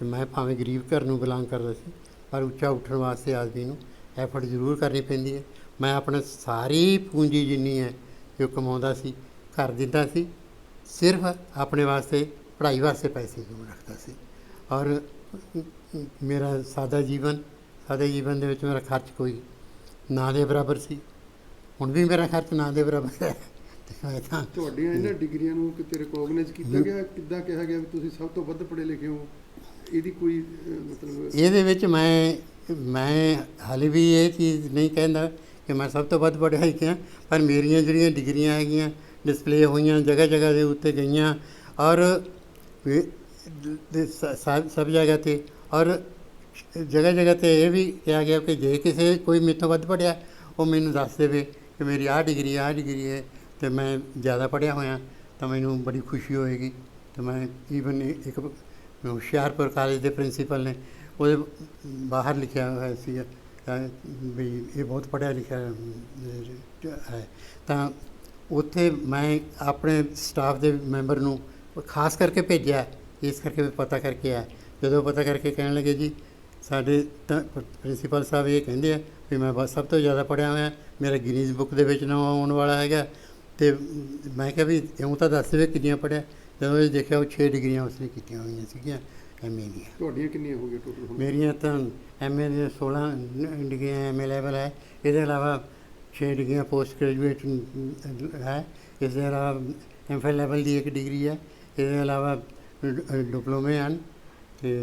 ਤੇ ਮੈਂ ਭਾਵੇਂ ਗਰੀਬ ਘਰ ਨੂੰ ਬਿਲੋਂਗ ਕਰਦਾ ਸੀ, ਪਰ ਉੱਚਾ ਉੱਠਣ ਵਾਸਤੇ ਆਦਮੀ ਨੂੰ ਐਫਰਟ ਜ਼ਰੂਰ ਕਰਨੀ ਪੈਂਦੀ ਹੈ। ਮੈਂ ਆਪਣਾ ਸਾਰੀ ਪੂੰਜੀ ਜਿੰਨੀ ਹੈ ਜੋ ਕਮਾਉਂਦਾ ਸੀ, ਘਰ ਦਿੰਦਾ ਸੀ, ਸਿਰਫ ਆਪਣੇ ਵਾਸਤੇ, ਪੜ੍ਹਾਈ ਵਾਸਤੇ ਪੈਸੇ ਜ਼ਰੂਰ ਰੱਖਦਾ ਸੀ। ਔਰ ਮੇਰਾ ਸਾਦਾ ਜੀਵਨ ਸਾਦੇ ਜੀਵਨ ਦੇ ਵਿੱਚ ਮੇਰਾ ਖਰਚ ਕੋਈ ਨਾ ਦੇ ਬਰਾਬਰ ਸੀ। ਹੁਣ ਵੀ ਮੇਰਾ ਖਰਚ ਨਾ ਦੇ ਬਰਾਬਰ ਹੈ। ਮੈਂ ਤਾਂ ਤੁਹਾਡੀਆਂ ਇਹਨਾਂ ਡਿਗਰੀਆਂ ਨੂੰ ਕਿਤੇ ਰਿਕੋਗਨਾਈਜ਼ ਕੀਤਾ ਗਿਆ? ਕਿੱਦਾਂ ਕਿਹਾ ਗਿਆ ਵੀ ਤੁਸੀਂ ਸਭ ਤੋਂ ਵੱਧ ਪੜ੍ਹੇ ਲਿਖੇ ਹੋ? ਇਹਦੀ ਕੋਈ ਮਤਲਬ ਇਹਦੇ ਵਿੱਚ ਮੈਂ ਮੈਂ ਹਾਲੇ ਵੀ ਇਹ ਚੀਜ਼ ਨਹੀਂ ਕਹਿੰਦਾ ਕਿ ਮੈਂ ਸਭ ਤੋਂ ਵੱਧ ਪੜ੍ਹਿਆ ਲਿਖਿਆ ਪਰ ਮੇਰੀਆਂ ਜਿਹੜੀਆਂ ਡਿਗਰੀਆਂ ਹੈਗੀਆਂ ਡਿਸਪਲੇ ਹੋਈਆਂ ਜਗ੍ਹਾ ਜਗ੍ਹਾ ਦੇ ਉੱਤੇ ਗਈਆਂ ਔਰ ਸਭ ਜਗ੍ਹਾ ਤੇ ਔਰ ਜਗ੍ਹਾ ਜਗ੍ਹਾ ਤੇ ਇਹ ਵੀ ਕਿਹਾ ਗਿਆ ਕਿ ਜੇ ਕਿਸੇ ਕੋਈ ਮੇਰੇ ਤੋਂ ਵੱਧ ਪੜ੍ਹਿਆ ਉਹ ਮੈਨੂੰ ਦੱਸ ਦੇਵੇ ਕਿ ਮੇਰੀ ਆਹ ਡਿਗਰੀ ਆਹ ਡਿਗਰੀ ਹੈ ਤੇ ਮੈਂ ਜ਼ਿਆਦਾ ਪੜ੍ਹਿਆ ਹੋਇਆ ਤਾਂ ਮੈਨੂੰ ਬੜੀ ਖੁਸ਼ੀ ਹੋਏਗੀ। ਤੇ ਮੈਂ ਈਵਨ ਇੱਕ ਹੁਸ਼ਿਆਰਪੁਰ ਕਾਲਜ ਦੇ ਪ੍ਰਿੰਸੀਪਲ ਨੇ ਉਹਦੇ ਬਾਹਰ ਲਿਖਿਆ ਹੋਇਆ ਸੀ ਅਹ, ਵੀ ਇਹ ਬਹੁਤ ਪੜ੍ਹਿਆ ਲਿਖਿਆ ਹੈ। ਤਾਂ ਉੱਥੇ ਮੈਂ ਆਪਣੇ ਸਟਾਫ ਦੇ ਮੈਂਬਰ ਨੂੰ ਖਾਸ ਕਰਕੇ ਭੇਜਿਆ ਇਸ ਕਰਕੇ ਵੀ ਪਤਾ ਕਰਕੇ ਆ ਜਦੋਂ ਪਤਾ ਕਰਕੇ ਕਹਿਣ ਲੱਗੇ ਜੀ ਸਾਡੇ ਤਾਂ ਪ੍ਰਿੰਸੀਪਲ ਸਾਹਿਬ ਇਹ ਕਹਿੰਦੇ ਆ ਵੀ ਮੈਂ ਬਸ ਸਭ ਤੋਂ ਜ਼ਿਆਦਾ ਪੜ੍ਹਿਆ ਹੋਇਆ ਮੇਰਾ ਗਿਨੀਜ਼ ਬੁੱਕ ਦੇ ਵਿੱਚ ਨਾਮ ਆਉਣ ਵਾਲਾ ਹੈਗਾ। ਤੇ ਮੈਂ ਕਿਹਾ ਵੀ ਇਉਂ ਤਾਂ ਦੱਸ ਦੇ ਕਿੰਨੀਆਂ ਪੜ੍ਹਿਆ। ਜਦੋਂ ਇਹ ਦੇਖਿਆ ਉਹ 6 ਡਿਗਰੀਆਂ ਉਸਨੇ ਕੀਤੀਆਂ ਹੋਈਆਂ ਸੀਗੀਆਂ ਐਮਏ ਦੀਆਂ। ਤੁਹਾਡੀਆਂ ਕਿੰਨੀਆਂ ਹੋ ਗਈਆਂ ਟੋਟਲ ਹੁਣ? ਮੇਰੀਆਂ ਤਾਂ ਐਮਏ ਦੀਆਂ 16 ਨ- ਡਿਗਰੀਆਂ ਐਮਏ ਲੈਵਲ ਹੈ। ਇਹਦੇ ਇਲਾਵਾ 6 ਡਿਗਰੀਆਂ ਪੋਸਟ ਗ੍ਰੈਜੂਏਟ ਹੈ। ਇਸ ਦੇ ਇਲਾਵਾ ਐਮਫਿਲ ਲੈਵਲ ਦੀ ਇੱਕ ਡਿਗਰੀ ਹੈ। ਇਹਦੇ ਇਲਾਵਾ ਡਿਪਲੋਮੇ ਹਨ ਤੇ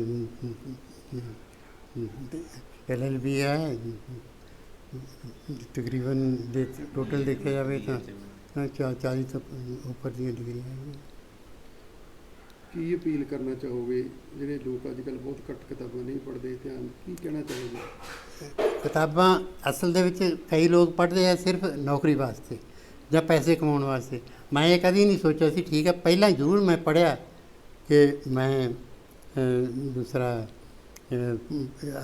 ਐਲਐਲਬੀ ਹੈ ਤਕਰੀਬਨ ਦੇ ਟੋਟਲ ਦੇਖਿਆ ਜਾਵੇ ਤਾਂ ਤਾਂ ਚਾ- 40 ਤੋਂ ਉੱਪਰ ਦੀਆਂ ਡਿਗਰੀਆਂ ਹੈਗੀਆਂ ਕੀ ਅਪੀਲ ਕਰਨਾ ਚਾਹੋਗੇ ਜਿਹੜੇ ਲੋਕ ਅੱਜ ਕੱਲ੍ਹ ਬਹੁਤ ਘੱਟ ਕਿਤਾਬਾਂ ਨਹੀਂ ਪੜ੍ਹਦੇ ਧਿਆਨ ਕੀ ਕਹਿਣਾ ਚਾਹੋਗੇ ਕਿਤਾਬਾਂ ਅਸਲ ਦੇ ਵਿੱਚ ਕਈ ਲੋਕ ਪੜ੍ਹਦੇ ਆ ਸਿਰਫ ਨੌਕਰੀ ਵਾਸਤੇ ਜਾਂ ਪੈਸੇ ਕਮਾਉਣ ਵਾਸਤੇ ਮੈਂ ਇਹ ਕਦੀ ਨਹੀਂ ਸੋਚਿਆ ਸੀ ਠੀਕ ਹੈ ਪਹਿਲਾਂ ਜ਼ਰੂਰ ਮੈਂ ਪੜ੍ਹਿਆ ਕਿ ਮੈਂ ਅ, ਦੂਸਰਾ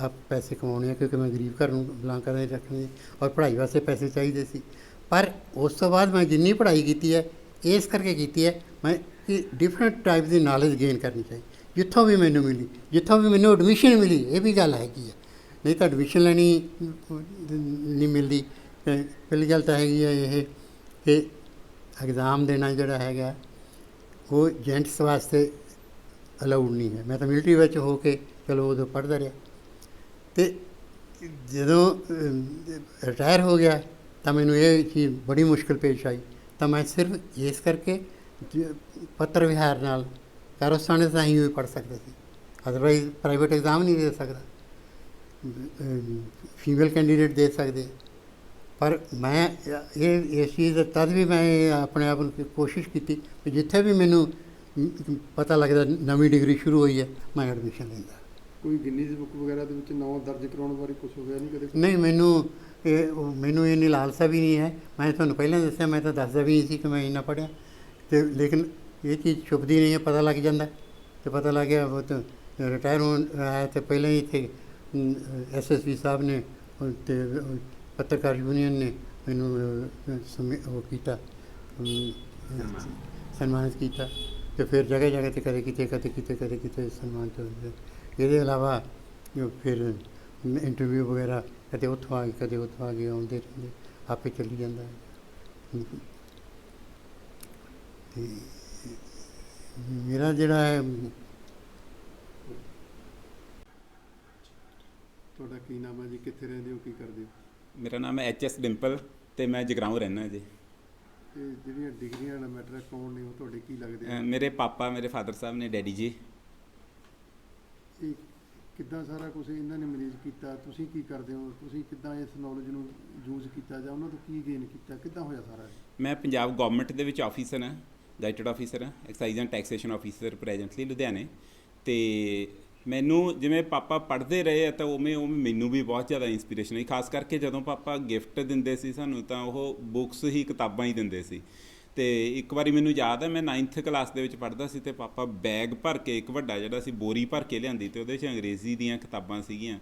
ਆਪ ਪੈਸੇ ਕਮਾਉਣੇ ਆ ਕਿਉਂਕਿ ਮੈਂ ਗਰੀਬ ਘਰ ਨੂੰ ਬਿਲੋਂਗ ਕਰਦਾ ਰੱਖਣੇ ਔਰ ਪੜ੍ਹਾਈ ਵਾਸਤੇ ਪੈਸੇ ਚਾਹੀਦੇ ਸੀ। ਪਰ ਉਸ ਤੋਂ ਬਾਅਦ ਮੈਂ ਜਿੰਨੀ ਪੜ੍ਹਾਈ ਕੀਤੀ ਹੈ ਇਸ ਕਰਕੇ ਕੀਤੀ ਹੈ ਮੈਂ ਕਿ ਡਿਫਰੈਂਟ ਟਾਈਪ ਦੀ ਨੌਲੇਜ ਗੇਨ ਕਰਨੀ ਚਾਹੀਦੀ ਜਿੱਥੋਂ ਵੀ ਮੈਨੂੰ ਮਿਲੀ ਜਿੱਥੋਂ ਵੀ ਮੈਨੂੰ ਐਡਮਿਸ਼ਨ ਮਿਲੀ ਇਹ ਵੀ ਗੱਲ ਹੈਗੀ ਹੈ ਨਹੀਂ ਤਾਂ ਐਡਮਿਸ਼ਨ ਲੈਣੀ ਨਹੀਂ ਮਿਲਦੀ। ਪਹਿਲੀ ਗੱਲ ਤਾਂ ਹੈਗੀ ਹੈ ਇਹ ਕਿ ਐਗਜ਼ਾਮ ਦੇਣਾ ਜਿਹੜਾ ਹੈਗਾ ਉਹ ਜੈਂਟਸ ਵਾਸਤੇ ਅਲਾਉਡ ਨਹੀਂ ਹੈ। ਮੈਂ ਤਾਂ ਮਿਲਟਰੀ ਵਿੱਚ ਹੋ ਕੇ ਚਲੋ ਉਦੋਂ ਪੜ੍ਹਦਾ ਰਿਹਾ। ਤੇ ਜਦੋਂ ਰਿਟਾਇਰ ਹੋ ਗਿਆ, ਤਾਂ ਮੈਨੂੰ ਇਹ ਚੀਜ਼ ਬੜੀ ਮੁਸ਼ਕਲ ਪੇਸ਼ ਆਈ। ਤਾਂ ਮੈਂ ਸਿਰਫ ਇਸ ਕਰਕੇ ਪੱਤਰ ਵਿਹਾਰ ਨਾਲ ਕਾਰੋਸਤਾਨੇ ਤਾਂ ਹੀ ਪੜ੍ਹ ਸਕਦਾ ਸੀ। ਅਦਰਵਾਈਜ਼ ਪ੍ਰਾਈਵੇਟ ਐਗਜ਼ਾਮ ਨਹੀਂ ਦੇ ਸਕਦਾ। ਫੀਮੇਲ ਕੈਂਡੀਡੇਟ ਦੇ ਸਕਦੇ। ਪਰ ਮੈਂ, ਇਹ ਇਸ ਚੀਜ਼ ਦਾ ਤਦ ਵੀ ਮੈਂ ਆਪਣੇ ਆਪ ਨੂੰ ਕੋਸ਼ਿਸ਼ ਕੀਤੀ ਕਿ ਜਿੱਥੇ ਵੀ ਮੈਨੂੰ ਪਤਾ ਲੱਗਦਾ ਨਵੀਂ ਡਿਗਰੀ ਸ਼ੁਰੂ ਹੋਈ ਹੈ ਮੈਂ ਐਡਮਿਸ਼ਨ ਲੈਂਦਾ। ਕੋਈ ਗਿਨੀਜ਼ ਬੁੱਕ ਵਗੈਰਾ ਦੇ ਵਿੱਚ ਨਾਮ ਦਰਜ ਕਰਾਉਣ ਬਾਰੇ ਕੁਝ ਹੋਇਆ ਨਹੀਂ ਕਦੇ? ਨਹੀਂ ਮੈਨੂੰ ਇਹ ਮੈਨੂੰ ਇੰਨੀ ਲਾਲਸਾ ਵੀ ਨਹੀਂ ਹੈ। ਮੈਂ ਤੁਹਾਨੂੰ ਪਹਿਲਾਂ ਦੱਸਿਆ ਮੈਂ ਤਾਂ ਦੱਸਦਾ ਵੀ ਨਹੀਂ ਸੀ ਕਿ ਮੈਂ ਇੰਨਾ ਪੜ੍ਹਿਆ। ਤੇ ਲੇਕਿਨ ਇਹ ਚੀਜ਼ ਛੁਪਦੀ ਨਹੀਂ ਹੈ ਪਤਾ ਲੱਗ ਜਾਂਦਾ। ਤੇ ਪਤਾ ਲੱਗ ਗਿਆ ਉਹ ਤਾਂ ਰਿਟਾਇਰ ਹੋਣ ਆਇਆ ਤੇ ਪਹਿਲਾਂ ਹੀ ਇੱਥੇ ਐਸਐਸਪੀ ਸਾਹਿਬ ਨੇ ਤੇ ਪੱਤਰਕਾਰ ਯੂਨੀਅਨ ਨੇ ਮੈਨੂੰ ਉਹ ਕੀਤਾ ਸਨਮਾਨਿਤ ਕੀਤਾ। ਤੇ ਫਿਰ ਜਗ੍ਹਾ ਜਗ੍ਹਾ ਤੇ ਕਦੇ ਕਿਤੇ ਕਦੇ ਕਿਤੇ ਕਦੇ ਕਿਤੇ ਸਨਮਾਨਿਤ ਹੋਏ ਇਹਦੇ ਇਲਾਵਾ ਜੋ ਫਿਰ ਇੰਟਰਵਿਊ ਵਗੈਰਾ ਕਦੇ ਉੱਥੋਂ ਆ ਗਏ ਕਦੇ ਉੱਥੋਂ ਆ ਗਏ ਆਉਂਦੇ ਰਹਿੰਦੇ ਆਪੇ ਚੱਲੀ ਜਾਂਦਾ ਹੈ। ਮੇਰਾ ਜਿਹੜਾ ਹੈ ਤੁਹਾਡਾ ਕੀ ਨਾਮ ਹੈ ਜੀ? ਕਿੱਥੇ ਰਹਿੰਦੇ ਹੋ? ਕੀ ਕਰਦੇ ਹੋ? ਮੇਰਾ ਨਾਮ ਹੈ ਐਚ ਐਸ ਡਿੰਪਲ ਤੇ ਮੈਂ ਜਗਰਾਉਂ ਰਹਿਣਾ ਜੀ। ਤੇ ਜਿਹੜੀਆਂ ਡਿਗਰੀਆਂ ਦਾ ਮੈਟਰ ਕੌਣ ਨੇ ਉਹ ਤੁਹਾਡੇ ਕੀ ਲੱਗਦੇ ਅਹ ਆ ਮੇਰੇ ਪਾਪਾ ਮੇਰੇ ਫਾਦਰ ਸਾਹਿਬ ਨੇ ਡੈਡੀ ਜੀ। ਇਹ ਕਿੱਦਾਂ ਸਾਰਾ ਕੁਝ ਇਹਨਾਂ ਨੇ ਮੈਨੇਜ ਕੀਤਾ? ਤੁਸੀਂ ਕੀ ਕਰਦੇ ਹੋ? ਤੁਸੀਂ ਕਿੱਦਾਂ ਇਸ ਨੌਲੇਜ ਨੂੰ ਯੂਜ਼ ਕੀਤਾ ਜਾਂ ਉਹਨਾਂ ਤੋਂ ਕੀ ਗੇਨ ਕੀਤਾ? ਕਿੱਦਾਂ ਹੋਇਆ ਸਾਰਾ ਇਹ? ਮੈਂ ਪੰਜਾਬ ਗਵਰਨਮੈਂਟ ਦੇ ਵਿੱਚ ਆਫੀਸਰ ਹਾਂ ਗਾਈਟਡ ਆਫੀਸਰ ਹਾਂ excise and taxation officer presently ਲੁਧਿਆਣੇ। ਤੇ ਮੈਨੂੰ ਜਿਵੇਂ ਪਾਪਾ ਪੜ੍ਹਦੇ ਰਹੇ ਆ ਤਾਂ ਉਵੇਂ ਉਹ ਮੈਨੂੰ ਵੀ ਬਹੁਤ ਜ਼ਿਆਦਾ ਇਨਸਪੀਰੇਸ਼ਨ ਹੋਈ ਖਾਸ ਕਰਕੇ ਜਦੋਂ ਪਾਪਾ ਗਿਫਟ ਦਿੰਦੇ ਸੀ ਸਾਨੂੰ ਤਾਂ ਉਹ ਬੁੱਕਸ ਹੀ ਕਿਤਾਬਾਂ ਹੀ ਦਿੰਦੇ ਸੀ। ਤੇ ਇੱਕ ਵਾਰੀ ਮੈਨੂੰ ਯਾਦ ਹੈ ਮੈਂ 9th ਕਲਾਸ ਦੇ ਵਿੱਚ ਪੜ੍ਹਦਾ ਸੀ ਤੇ ਪਾਪਾ ਬੈਗ ਭਰ ਕੇ ਇੱਕ ਵੱਡਾ ਜਿਹੜਾ ਸੀ ਬੋਰੀ ਭਰ ਕੇ ਲਿਆਂਦੀ ਤੇ ਉਹਦੇ 'ਚ ਅੰਗਰੇਜ਼ੀ ਦੀਆਂ ਕਿਤਾਬਾਂ ਸੀਗੀਆਂ।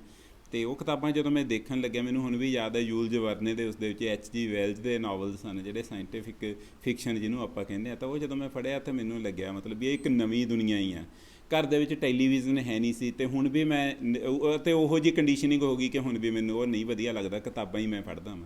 ਤੇ ਉਹ ਕਿਤਾਬਾਂ ਜਦੋਂ ਮੈਂ ਦੇਖਣ ਲੱਗਿਆ, ਮੈਨੂੰ ਹੁਣ ਵੀ ਯਾਦ ਹੈ ਯੂਲ ਜਵਰਨੇ ਦੇ, ਉਸ ਦੇ ਵਿੱਚ ਐਚ ਜੀ ਵੈਲਜ਼ ਦੇ ਨਾਵਲਸ ਸਨ ਜਿਹੜੇ ਸਾਇੰਟੀਫਿਕ ਫਿਕਸ਼ਨ ਜਿਹਨੂੰ ਆਪਾਂ ਕਹਿੰਦੇ ਆ। ਤਾਂ ਉਹ ਜਦੋਂ ਮੈਂ ਪੜ੍ਹਿਆ ਤਾਂ ਮੈਨੂੰ ਲੱਗਿਆ ਮਤਲਬ ਵੀ ਇਹ ਇੱਕ ਨਵੀਂ ਦੁਨੀਆ ਹੀ ਆ। ਘਰ ਦੇ ਵਿੱਚ ਟੈਲੀਵਿਜ਼ਨ ਹੈ ਨਹੀਂ ਸੀ ਤੇ ਹੁਣ ਵੀ ਮੈਂ ਨ- ਉਹ- ਤੇ ਉਹੋ ਜੀ ਕੰਡੀਸ਼ਨਿੰਗ ਹੋ ਗਈ ਕਿ ਹੁਣ ਵੀ ਮੈਨੂੰ ਉਹ ਨਹੀਂ ਵਧੀਆ ਲੱਗਦਾ, ਕਿਤਾਬਾਂ ਹੀ ਮੈਂ ਪੜ੍ਹਦਾ ਹਾਂ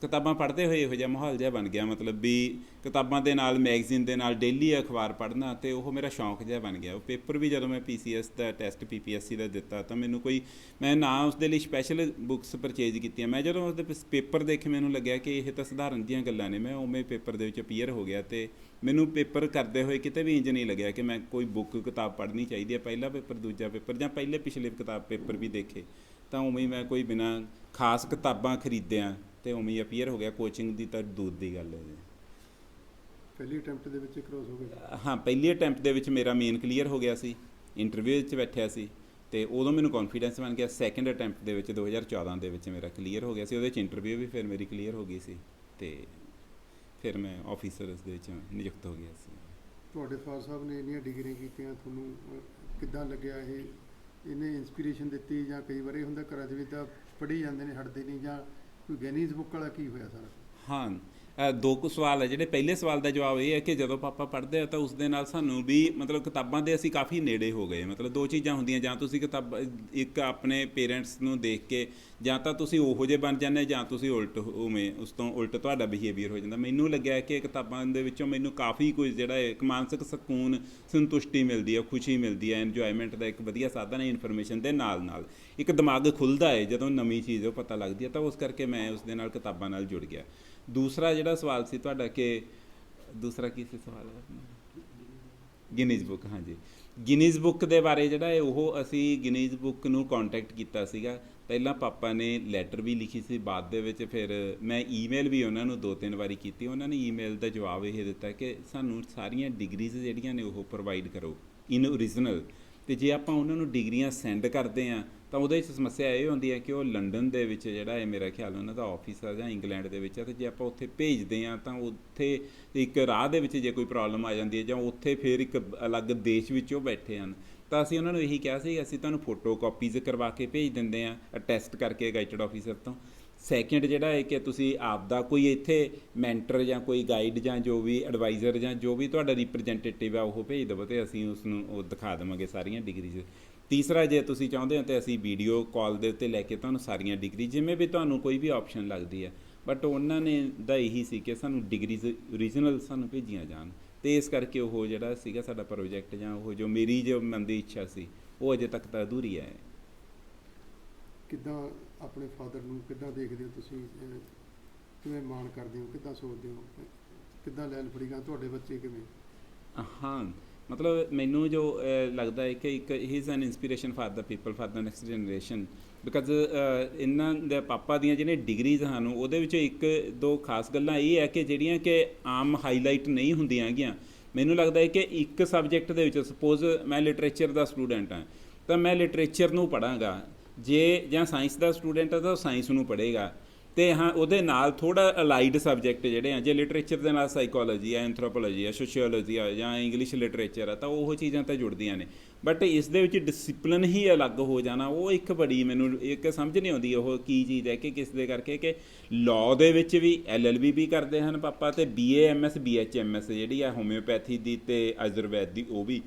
ਕਿਤਾਬਾਂ ਪੜ੍ਹਦੇ ਹੋਏ ਇਹੋ ਜਿਹਾ ਮਾਹੌਲ ਜਿਹਾ ਬਣ ਗਿਆ, ਮਤਲਬ ਵੀ ਕਿਤਾਬਾਂ ਦੇ ਨਾਲ, ਮੈਗਜ਼ੀਨ ਦੇ ਨਾਲ ਡੇਲੀ ਅਖਬਾਰ ਪੜ੍ਹਨਾ ਤੇ ਉਹ ਮੇਰਾ ਸ਼ੌਂਕ ਜਿਹਾ ਬਣ ਗਿਆ। ਉਹ ਪੇਪਰ ਵੀ ਜਦੋਂ ਮੈਂ ਪੀਸੀਐਸ ਦਾ ਟੈਸਟ ਪੀਪੀਐਸਸੀ ਦਾ ਦਿੱਤਾ ਤਾਂ ਮੈਨੂੰ ਕੋਈ, ਮੈਂ ਨਾ ਉਸ ਦੇ ਲਈ ਸਪੈਸ਼ਲ ਬੁੱਕਸ ਪਰਚੇਜ ਕੀਤੀਆਂ। ਮੈਂ ਜਦੋਂ ਉਹਦੇ ਪੇਪਰ ਦੇਖੇ ਮੈਨੂੰ ਲੱਗਿਆ ਕਿ ਇਹ ਤਾਂ ਸਧਾਰਨ ਜੀਆਂ ਗੱਲਾਂ ਨੇ, ਮੈਂ ਉਵੇਂ ਪੇਪਰ ਦੇ ਵਿੱਚ ਅਪੀਅਰ ਹੋ ਗਿਆ ਤੇ ਮੈਨੂੰ ਪੇਪਰ ਕਰਦੇ ਹੋਏ ਕਿਤੇ ਵੀ ਇੰਜ ਨਹੀਂ ਲੱਗਿਆ ਕਿ ਮੈਂ ਕੋਈ ਬੁੱਕ ਕਿਤਾਬ ਪੜ੍ਹਨੀ ਚਾਹੀਦੀ ਹੈ। ਪਹਿਲਾ ਪੇਪਰ, ਦੂਜਾ ਪੇਪਰ ਜਾਂ ਪਹਿਲੇ ਪਿਛਲੇ ਕਿਤਾਬ ਪੇਪਰ ਵੀ ਦੇਖੇ ਤਾਂ ਉਵੇਂ ਹੀ ਮੈਂ ਕੋਈ ਬਿਨਾ ਖਾਸ ਕਿਤਾਬਾਂ ਖਰੀਦਿਆਂ ਤੇ ਉਵੇਂ ਹੀ ਅਪੀਅਰ ਹੋ ਗਿਆ ਕੋਚਿੰਗ ਦੀ ਤਾਂ ਦੂਰ ਦੀ ਗੱਲ ਹੈ ਜੀ। ਪਹਿਲੀ ਅਟੈਂਪਟ ਦੇ ਵਿੱਚ ਕ੍ਰੋਸ ਹੋ ਗਏ। ਹਾਂ ਪਹਿਲੀ ਅਟੈਂਪਟ ਦੇ ਵਿੱਚ ਮੇਰਾ ਮੇਨ ਕਲੀਅਰ ਹੋ ਗਿਆ ਸੀ ਇੰਟਰਵਿਊ ਵਿੱਚ ਬੈਠਿਆ ਸੀ ਤੇ ਉਦੋਂ ਮੈਨੂੰ ਕੌਨਫੀਡੈਂਸ ਬਣ ਗਿਆ। ਸੈਕੰਡ ਅਟੈਂਪਟ ਦੇ ਵਿੱਚ 2014 ਦੇ ਵਿੱਚ ਮੇਰਾ ਕਲੀਅਰ ਹੋ ਗਿਆ ਸੀ ਉਹਦੇ ਵਿੱਚ ਇੰਟਰਵਿਊ ਵੀ ਫਿਰ ਮੇਰੀ ਕਲੀਅਰ ਹੋ ਗਈ ਸੀ ਤੇ ਫਿਰ ਮੈਂ ਆਫੀਸਰ ਦੇ ਵਿੱਚ ਨਿਯੁਕਤ ਹੋ ਗਿਆ ਸੀ। ਤੁਹਾਡੇ ਫਾਦਰ ਸਾਹਿਬ ਨੇ ਇੰਨੀਆਂ ਡਿਗਰੀਆਂ ਕੀਤੀਆਂ ਤੁਹਾਨੂੰ ਕਿੱਦਾਂ ਲੱਗਿਆ ਇਹ? ਇਹਨੇ ਇਨਸਪੀਰੇਸ਼ਨ ਦਿੱਤੀ ਜਾਂ ਕਈ ਵਾਰ ਹੁੰਦਾ ਘਰਾਂ 'ਚ ਵੀ ਤਾਂ ਪੜ੍ਹੀ ਜਾਂਦੇ ਨੇ ਹਟਦੇ ਨਹੀਂ ਜਾਂ ਕੋਈ ਗੈਨੀਜ਼ ਬੁੱਕ ਵਾਲਾ ਕੀ ਹੋਇਆ ਸਾਰਾ? ਹਾਂ ਦੋ ਕੁ ਸਵਾਲ ਹੈ। ਜਿਹੜੇ ਪਹਿਲੇ ਸਵਾਲ ਦਾ ਜਵਾਬ ਇਹ ਹੈ ਕਿ ਜਦੋਂ ਪਾਪਾ ਪੜ੍ਹਦੇ ਆ ਤਾਂ ਉਸ ਦੇ ਨਾਲ ਸਾਨੂੰ ਵੀ ਮਤਲਬ ਕਿਤਾਬਾਂ ਦੇ ਅਸੀਂ ਕਾਫੀ ਨੇੜੇ ਹੋ ਗਏ। ਮਤਲਬ ਦੋ ਚੀਜ਼ਾਂ ਹੁੰਦੀਆਂ, ਜਾਂ ਤੁਸੀਂ ਕਿਤਾਬ ਇੱਕ ਆਪਣੇ ਪੇਰੈਂਟਸ ਨੂੰ ਦੇਖ ਕੇ ਜਾਂ ਤਾਂ ਤੁਸੀਂ ਉਹੋ ਜਿਹੇ ਬਣ ਜਾਂਦੇ, ਜਾਂ ਤੁਸੀਂ ਉਲਟ ਉਵੇਂ ਉਸ ਤੋਂ ਉਲਟ ਤੁਹਾਡਾ ਬਿਹੇਵੀਅਰ ਹੋ ਜਾਂਦਾ। ਮੈਨੂੰ ਲੱਗਿਆ ਕਿ ਕਿਤਾਬਾਂ ਦੇ ਵਿੱਚੋਂ ਮੈਨੂੰ ਕਾਫੀ ਕੁਝ ਜਿਹੜਾ ਹੈ ਇੱਕ ਮਾਨਸਿਕ ਸਕੂਨ ਸੰਤੁਸ਼ਟੀ ਮਿਲਦੀ ਹੈ ਖੁਸ਼ੀ ਮਿਲਦੀ ਹੈ ਇੰਜੋਇਮੈਂਟ ਦਾ ਇੱਕ ਵਧੀਆ ਸਾਧਨ ਹੈ ਇਨਫੋਰਮੇਸ਼ਨ ਦੇ ਨਾਲ ਨਾਲ। ਇੱਕ ਦਿਮਾਗ ਖੁੱਲਦਾ ਹੈ ਜਦੋਂ ਨਵੀਂ ਚੀਜ਼ ਉਹ ਪਤਾ ਲੱਗਦੀ ਹੈ ਤਾਂ ਉਸ ਕਰਕੇ ਮੈਂ ਉਸ ਦੇ ਨਾਲ ਕਿਤਾਬਾਂ ਨਾਲ ਜੁੜ ਗਿਆ। ਦੂਸਰਾ ਜਿਹੜਾ ਸਵਾਲ ਸੀ ਤੁਹਾਡਾ ਕਿ, ਦੂਸਰਾ ਕੀ ਸੀ ਸਵਾਲ? ਗਿਨੀਜ਼ ਬੁੱਕ, ਹਾਂਜੀ। ਗਿਨੀਜ਼ ਬੁੱਕ ਦੇ ਬਾਰੇ ਜਿਹੜਾ ਹੈ ਉਹ ਅਸੀਂ ਗਿਨੀਜ਼ ਬੁੱਕ ਨੂੰ ਕੰਟੈਕਟ ਕੀਤਾ ਸੀਗਾ। ਪਹਿਲਾਂ ਪਾਪਾ ਨੇ ਲੈਟਰ ਵੀ ਲਿਖੀ ਸੀ, ਬਾਅਦ ਦੇ ਵਿੱਚ ਫਿਰ ਮੈਂ ਈਮੇਲ ਵੀ ਉਹਨਾਂ ਨੂੰ ਦੋ ਤਿੰਨ ਵਾਰੀ ਕੀਤੀ। ਉਹਨਾਂ ਨੇ ਈਮੇਲ ਦਾ ਜਵਾਬ ਇਹ ਦਿੱਤਾ ਕਿ ਸਾਨੂੰ ਸਾਰੀਆਂ ਡਿਗਰੀਜ਼ ਜਿਹੜੀਆਂ ਨੇ ਉਹ ਪ੍ਰੋਵਾਈਡ ਕਰੋ ਇਨ ਓਰੀਜਨਲ ਤੇ ਜੇ ਆਪਾਂ ਉਹਨਾਂ ਨੂੰ ਡਿਗਰੀਆਂ ਸੈਂਡ ਕਰਦੇ ਆ ਤਾਂ ਉਹਦੇ ਵਿੱਚ ਸਮੱਸਿਆ ਇਹ ਹੁੰਦੀ ਹੈ ਕਿ ਉਹ ਲੰਡਨ ਦੇ ਵਿੱਚ ਜਿਹੜਾ ਹੈ ਮੇਰਾ ਖਿਆਲ ਉਹਨਾਂ ਦਾ ਆਫਿਸ ਆ ਜਾਂ ਇੰਗਲੈਂਡ ਦੇ ਵਿੱਚ ਆ, ਤੇ ਜੇ ਆਪਾਂ ਉੱਥੇ ਭੇਜਦੇ ਆ ਤਾਂ ਉੱਥੇ ਇੱਕ ਰਾਹ ਦੇ ਵਿੱਚ ਜੇ ਕੋਈ ਪ੍ਰੋਬਲਮ ਆ ਜਾਂਦੀ ਹੈ ਜਾਂ ਉੱਥੇ ਫਿਰ ਇੱਕ ਅਲੱਗ ਦੇਸ਼ ਵਿੱਚ ਉਹ ਬੈਠੇ ਹਨ। ਤਾਂ ਅਸੀਂ ਉਹਨਾਂ ਨੂੰ ਇਹੀ ਕਿਹਾ ਸੀ, ਅਸੀਂ ਤੁਹਾਨੂੰ ਫੋਟੋ ਕਾਪੀਜ਼ ਕਰਵਾ ਕੇ ਭੇਜ ਦਿੰਦੇ ਆ ਅਟੈਸਟ ਕਰਕੇ ਗਾਈਡਡ ਆਫੀਸਰ ਤੋਂ। ਸੈਕਿੰਡ ਜਿਹੜਾ ਹੈ ਕਿ ਤੁਸੀਂ ਆਪ ਦਾ ਕੋਈ ਇੱਥੇ ਮੈਂਟਰ ਜਾਂ ਕੋਈ ਗਾਈਡ ਜਾਂ ਜੋ ਵੀ ਐਡਵਾਈਜ਼ਰ ਜਾਂ ਜੋ ਵੀ ਤੁਹਾਡਾ ਰਿਪਰੈਜ਼ੈਂਟੇਟਿਵ ਆ, ਉਹ ਭੇਜ ਦੇਵੋ ਤੇ ਅਸੀਂ ਉਸ ਨੂੰ ਉਹ ਦਿਖਾ ਦੇਵਾਂਗੇ ਸਾਰੀਆਂ ਡਿਗਰੀਜ਼ ਤੀਸਰਾ ਜੇ ਤੁਸੀਂ ਚਾਹੁੰਦੇ ਹੋ ਤੇ ਅਸੀਂ ਵੀਡੀਓ ਕਾਲ ਦੇ ਉੱਤੇ ਲੈ ਕੇ ਤੁਹਾਨੂੰ ਸਾਰੀਆਂ ਡਿਗਰੀ ਜਿਵੇਂ ਵੀ ਤੁਹਾਨੂੰ ਕੋਈ ਵੀ ਆਪਸ਼ਨ ਲੱਗਦੀ ਹੈ ਬਟ ਉਹਨਾਂ ਨੇ ਦਾ ਇਹੀ ਸੀ ਕਿ ਸਾਨੂੰ ਡਿਗਰੀਜ਼ ਓਰੀਜਨਲ ਸਾਨੂੰ ਭੇਜੀਆਂ ਜਾਣ ਤੇ ਇਸ ਕਰਕੇ ਉਹ ਜਿਹੜਾ ਸੀਗਾ ਸਾਡਾ ਪ੍ਰੋਜੈਕਟ ਜਾਂ ਉਹ ਜੋ ਮੇਰੀ ਜੋ ਮਨ ਦੀ ਇੱਛਾ ਸੀ ਉਹ ਅਜੇ ਤੱਕ ਤਾਂ ਅਧੂਰੀ ਹੈ। ਕਿੱਦਾਂ ਆਪਣੇ ਫਾਦਰ ਨੂੰ ਕਿੱਦਾਂ ਦੇਖਦੇ ਹੋ ਤੁਸੀਂ? ਕਿਵੇਂ ਮਾਣ ਕਰਦੇ ਹੋ? ਕਿੱਦਾਂ ਸੋਚਦੇ ਹੋ? ਕਿੱਦਾਂ ਲੈਣ ਫੜੀਗਾ ਤੁਹਾਡੇ ਬੱਚੇ ਕਿਵੇਂ? ਹਾਂ। ਮਤਲਬ ਮੈਨੂੰ ਜੋ ਲੱਗਦਾ ਹੈ ਕਿ ਇੱਕ ਹੀ is an inspiration for the people for the next generation because ਇਹਨਾਂ ਦੇ ਪਾਪਾ ਦੀਆਂ ਜਿਹੜੀਆਂ ਡਿਗਰੀਜ਼ ਹਨ, ਉਹਦੇ ਵਿੱਚ ਇੱਕ, ਦੋ ਖਾਸ ਗੱਲਾਂ ਇਹ ਹੈ ਕਿ ਜਿਹੜੀਆਂ ਕਿ ਆਮ ਹਾਈਲਾਈਟ ਨਹੀਂ ਹੁੰਦੀਆਂ ਹੈਗੀਆਂ। ਮੈਨੂੰ ਲੱਗਦਾ ਹੈ ਕਿ ਇੱਕ ਸਬਜੈਕਟ ਦੇ ਵਿੱਚ ਸਪੋਜ਼ ਮੈਂ ਲਿਟਰੇਚਰ ਦਾ ਸਟੂਡੈਂਟ ਹਾਂ, ਤਾਂ ਮੈਂ ਲਿਟਰੇਚਰ ਨੂੰ ਪੜਾਂਗਾ ਜੇ ਜਾਂ ਸਾਇੰਸ ਦਾ ਸਟੂਡੈਂਟ ਹੈ ਤਾਂ ਉਹ ਸਾਇੰਸ ਨੂੰ ਪੜ੍ਹੇਗਾ। ਤੇ ਹਾਂ, ਉਹਦੇ ਨਾਲ ਥੋੜਾ ਅਲਾਈਡ ਸਬਜੈਕਟ ਜਿਹੜੇ ਆ, ਜੇ ਲਿਟਰੇਚਰ ਦੇ ਨਾਲ ਸਾਈਕੋਲੋਜੀ ਆ ਐਂਥ੍ਰੋਪੋਲੋਜੀ ਆ ਸੋਸ਼ੀਓਲੋਜੀ ਆ ਜਾਂ ਇੰਗਲਿਸ਼ ਲਿਟਰੇਚਰ ਆ, ਤਾਂ ਉਹ ਚੀਜ਼ਾਂ ਤਾਂ ਜੁੜਦੀਆਂ ਨੇ। ਬਟ ਇਸ ਦੇ ਵਿੱਚ ਡਿਸਪਲਿਨ ਹੀ ਅਲੱਗ ਹੋ ਜਾਣਾ, ਉਹ ਇੱਕ ਬੜੀ ਮੈਨੂੰ ਇੱਕ ਸਮਝ ਨਹੀਂ ਆਉਂਦੀ ਉਹ ਕੀ ਚੀਜ਼ ਹੈ ਕਿ ਕਿਸ ਦੇ ਕਰਕੇ ਕਿ ਲਾਅ ਦੇ ਵਿੱਚ ਵੀ ਐਲਐਲਬੀ ਵੀ ਕਰਦੇ ਹਨ ਪਾਪਾ ਤੇ ਬੀਏ ਐਮਐਸ ਬੀਐਚਐਮਐਸ ਜਿਹੜੀ ਆ ਹੋਮਿਓਪੈਥੀ ਦੀ ਤੇ ਆਯੁਰਵੈਦ ਦੀ ਉਹ ਵੀ।